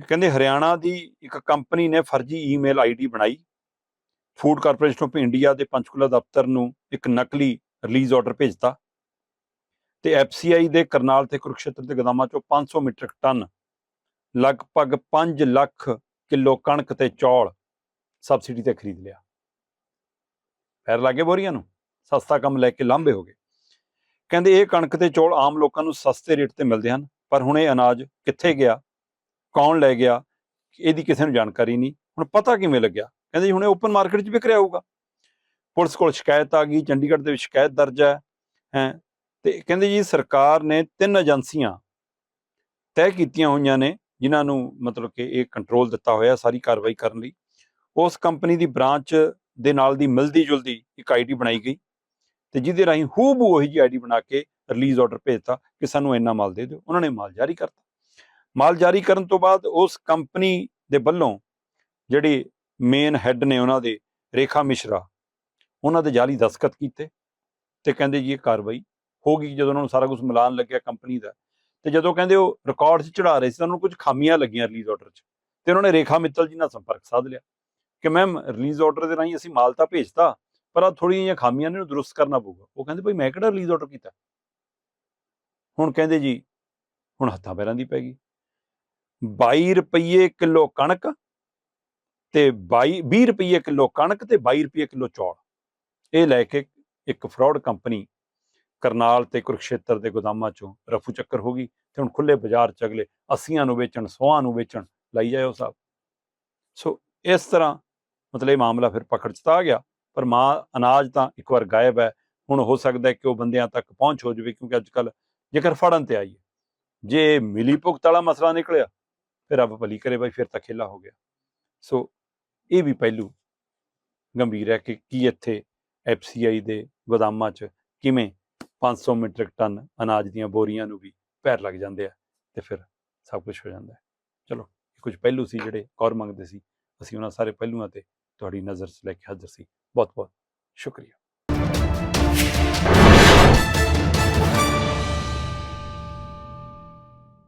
ਕਹਿੰਦੇ ਹਰਿਆਣਾ ਦੀ ਇੱਕ ਕੰਪਨੀ ਨੇ ਫਰਜ਼ੀ ਈਮੇਲ ਆਈਡੀ ਬਣਾਈ। ਫੂਡ ਕਾਰਪੋਰੇਸ਼ਨ ਆਫ ਇੰਡੀਆ ਦੇ ਪੰਚਕੂਲਾ ਦਫ਼ਤਰ ਨੂੰ ਇੱਕ ਨਕਲੀ ਰਿਲੀਜ਼ ਆਰਡਰ ਭੇਜਤਾ। ਤੇ ਐਫਸੀਆਈ ਦੇ ਕਰਨਾਲ ਤੇ ਕੁਰਕਸ਼ੇਤਰ ਦੇ ਗੋਦਾਮਾਂ ਚੋਂ 500 ਮੀਟ੍ਰਿਕ ਟਨ, ਲਗਭਗ 5 ਲੱਖ ਕਿਲੋ ਕਣਕ ਤੇ ਚੌਲ ਸਬਸਿਡੀ ਤੇ ਖਰੀਦ ਲਿਆ। ਫੇਰ ਲੱਗੇ ਬੋਰੀਆਂ ਨੂੰ, ਸਸਤਾ ਕੰਮ ਲੈ ਕੇ ਲਾਂਭੇ ਹੋ ਗਏ। ਕਹਿੰਦੇ ਇਹ ਕਣਕ ਤੇ ਚੌਲ ਆਮ ਲੋਕਾਂ ਨੂੰ ਸਸਤੇ ਰੇਟ ਤੇ ਮਿਲਦੇ ਹਨ, ਪਰ ਹੁਣ ਇਹ ਅਨਾਜ ਕਿੱਥੇ ਗਿਆ, ਕੌਣ ਲੈ ਗਿਆ, ਇਹਦੀ ਕਿਸੇ ਨੂੰ ਜਾਣਕਾਰੀ ਨਹੀਂ, ਹੁਣ ਪਤਾ ਕਿਵੇਂ ਲੱਗਿਆ? ਕਹਿੰਦੇ ਜੀ ਹੁਣ ਇਹ ਓਪਨ ਮਾਰਕੀਟ 'ਚ ਵਿਕ ਰਿਹਾ ਹੋਊਗਾ। ਪੁਲਿਸ ਕੋਲ ਸ਼ਿਕਾਇਤ ਆ ਗਈ, ਚੰਡੀਗੜ੍ਹ ਦੇ ਵਿੱਚ ਸ਼ਿਕਾਇਤ ਦਰਜ ਹੈ ਹੈ ਤੇ ਕਹਿੰਦੇ ਜੀ ਸਰਕਾਰ ਨੇ ਤਿੰਨ ਏਜੰਸੀਆਂ ਤੈਅ ਕੀਤੀਆਂ ਹੋਈਆਂ ਨੇ, ਜਿਨ੍ਹਾਂ ਨੂੰ ਮਤਲਬ ਕਿ ਇਹ ਕੰਟਰੋਲ ਦਿੱਤਾ ਹੋਇਆ ਸਾਰੀ ਕਾਰਵਾਈ ਕਰਨ ਲਈ। ਉਸ ਕੰਪਨੀ ਦੀ ਬ੍ਰਾਂਚ ਦੇ ਨਾਲ ਦੀ ਮਿਲਦੀ ਜੁਲਦੀ ਇੱਕ ਆਈਡੀ ਬਣਾਈ ਗਈ ਤੇ ਜਿਹਦੇ ਰਾਹੀਂ ਹੂਬਹੂ ਉਹੀ ਜੀ ਆਈਡੀ ਬਣਾ ਕੇ ਰਿਲੀਜ਼ ਆਰਡਰ ਭੇਜਤਾ ਕਿ ਸਾਨੂੰ ਇੰਨਾ ਮਾਲ ਦੇ ਦਿਓ। ਉਹਨਾਂ ਨੇ ਮਾਲ ਜਾਰੀ ਕਰਤਾ। ਮਾਲ ਜਾਰੀ ਕਰਨ ਤੋਂ ਬਾਅਦ ਉਸ ਕੰਪਨੀ ਦੇ ਵੱਲੋਂ ਜਿਹੜੀ ਮੇਨ ਹੈੱਡ ਨੇ ਉਹਨਾਂ ਦੇ ਰੇਖਾ ਮਿਸ਼ਰਾ, ਉਹਨਾਂ ਦੇ ਜਾਲੀ ਦਸਖਤ ਕੀਤੇ ਤੇ ਕਹਿੰਦੇ ਜੀ ਇਹ ਕਾਰਵਾਈ ਹੋ ਗਈ ਜਦੋਂ ਉਹਨਾਂ ਨੂੰ ਸਾਰਾ ਕੁਝ ਮਿਲਾਨ ਲੱਗਿਆ ਕੰਪਨੀ ਦਾ। ਤੇ ਜਦੋਂ ਕਹਿੰਦੇ ਉਹ ਰਿਕਾਰਡ 'ਚ ਚੜਾ ਰਹੇ ਸੀ ਤਾਂ ਉਹਨਾਂ ਨੂੰ ਕੁਝ ਖਾਮੀਆਂ ਲੱਗੀਆਂ ਰਿਲੀਜ਼ ਆਰਡਰ 'ਚ। ਤੇ ਉਹਨਾਂ ਨੇ ਰੇਖਾ ਮਿੱਤਲ ਜੀ ਨਾਲ ਸੰਪਰਕ ਸਾਧ ਲਿਆ ਕਿ ਮੈਮ ਰਿਲੀਜ਼ ਆਰਡਰ ਦੇ ਰਾਹੀਂ ਅਸੀਂ ਮਾਲ ਤਾਂ ਭੇਜਤਾ, ਪਰ ਆ ਥੋੜੀਆਂ ਜਿਹੀਆਂ ਖਾਮੀਆਂ ਨੇ, ਉਹਨੂੰ ਦਰੁਸਤ ਕਰਨਾ ਪਊਗਾ। ਉਹ ਕਹਿੰਦੇ, ਭਾਈ ਮੈਂ ਕਿਹੜਾ ਰਿਲੀਜ਼ ਆਰਡਰ ਕੀਤਾ? ਹੁਣ ਕਹਿੰਦੇ ਜੀ, ਹੁਣ ਹੱਥਾਂ ਪੈਰਾਂ ਦੀ ਪੈ ਗਈ। 22 ਰੁਪਏ ਕਿਲੋ ਕਣਕ ਤੇ 22 20 ਰੁਪਏ ਕਿਲੋ ਕਣਕ ਤੇ 22 ਰੁਪਏ ਕਿਲੋ ਚੌਲ। ਇਹ ਲੈ ਕੇ ਇੱਕ ਫਰਾਡ ਕੰਪਨੀ ਕਰਨਾਲ ਤੇ ਕੁਰਕਸ਼ੇਤਰ ਦੇ ਗੋਦਾਮਾਂ ਚੋਂ ਰਫੂ ਚੱਕਰ ਹੋ ਗਈ ਤੇ ਹੁਣ ਖੁੱਲੇ ਬਾਜ਼ਾਰ ਚ ਅਗਲੇ 80 ਨੂੰ ਵੇਚਣ 100 ਨੂੰ ਵੇਚਣ ਲਈ ਜਾਇਓ ਸਾਹਿਬ। ਸੋ ਇਸ ਤਰ੍ਹਾਂ ਮਤਲਬ ਇਹ ਮਾਮਲਾ ਫਿਰ ਪਕੜ ਚ ਤਾਂ ਆ ਗਿਆ, ਪਰ ਮਾਂ ਅਨਾਜ ਤਾਂ ਇੱਕ ਵਾਰ ਗਾਇਬ ਹੈ, ਹੁਣ ਹੋ ਸਕਦਾ ਕਿ ਉਹ ਬੰਦਿਆਂ ਤੱਕ ਪਹੁੰਚ ਹੋ ਜਾਵੇ ਕਿਉਂਕਿ ਅੱਜ ਕੱਲ ਜੇਕਰ ਫੜਨ ਤੇ ਆਈਏ, ਜੇ ਮਿਲੀ ਭੁਗਤ ਵਾਲਾ ਮਸਲਾ ਨਿਕਲਿਆ, ਫਿਰ ਰੱਬ ਭਲੀ ਕਰੇ ਬਾਈ, ਫਿਰ ਤਾਂ ਖੇਲਾ ਹੋ ਗਿਆ। ਸੋ ਇਹ ਵੀ ਪਹਿਲੂ ਗੰਭੀਰ ਹੈ ਕਿ ਕੀ ਇੱਥੇ ਐਫਸੀਆਈ ਦੇ ਗੋਦਾਮਾਂ 'ਚ ਕਿਵੇਂ 500 ਮੀਟ੍ਰਿਕ ਟਨ ਅਨਾਜ ਦੀਆਂ ਬੋਰੀਆਂ ਨੂੰ ਵੀ ਪੈਰ ਲੱਗ ਜਾਂਦੇ ਆ ਤੇ ਫਿਰ ਸਭ ਕੁਝ ਹੋ ਜਾਂਦਾ ਹੈ। ਚਲੋ ਕੁਝ ਪਹਿਲੂ ਸੀ ਜਿਹੜੇ ਗੌਰ ਮੰਗਦੇ ਸੀ। ਅਸੀਂ ਉਹਨਾਂ ਸਾਰੇ ਪਹਿਲੂਆਂ ਤੇ ਤੁਹਾਡੀ ਨਜ਼ਰ 'ਚ ਲੈ ਕੇ ਹਾਜ਼ਰ ਸੀ। ਬਹੁਤ ਬਹੁਤ ਸ਼ੁਕਰੀਆ।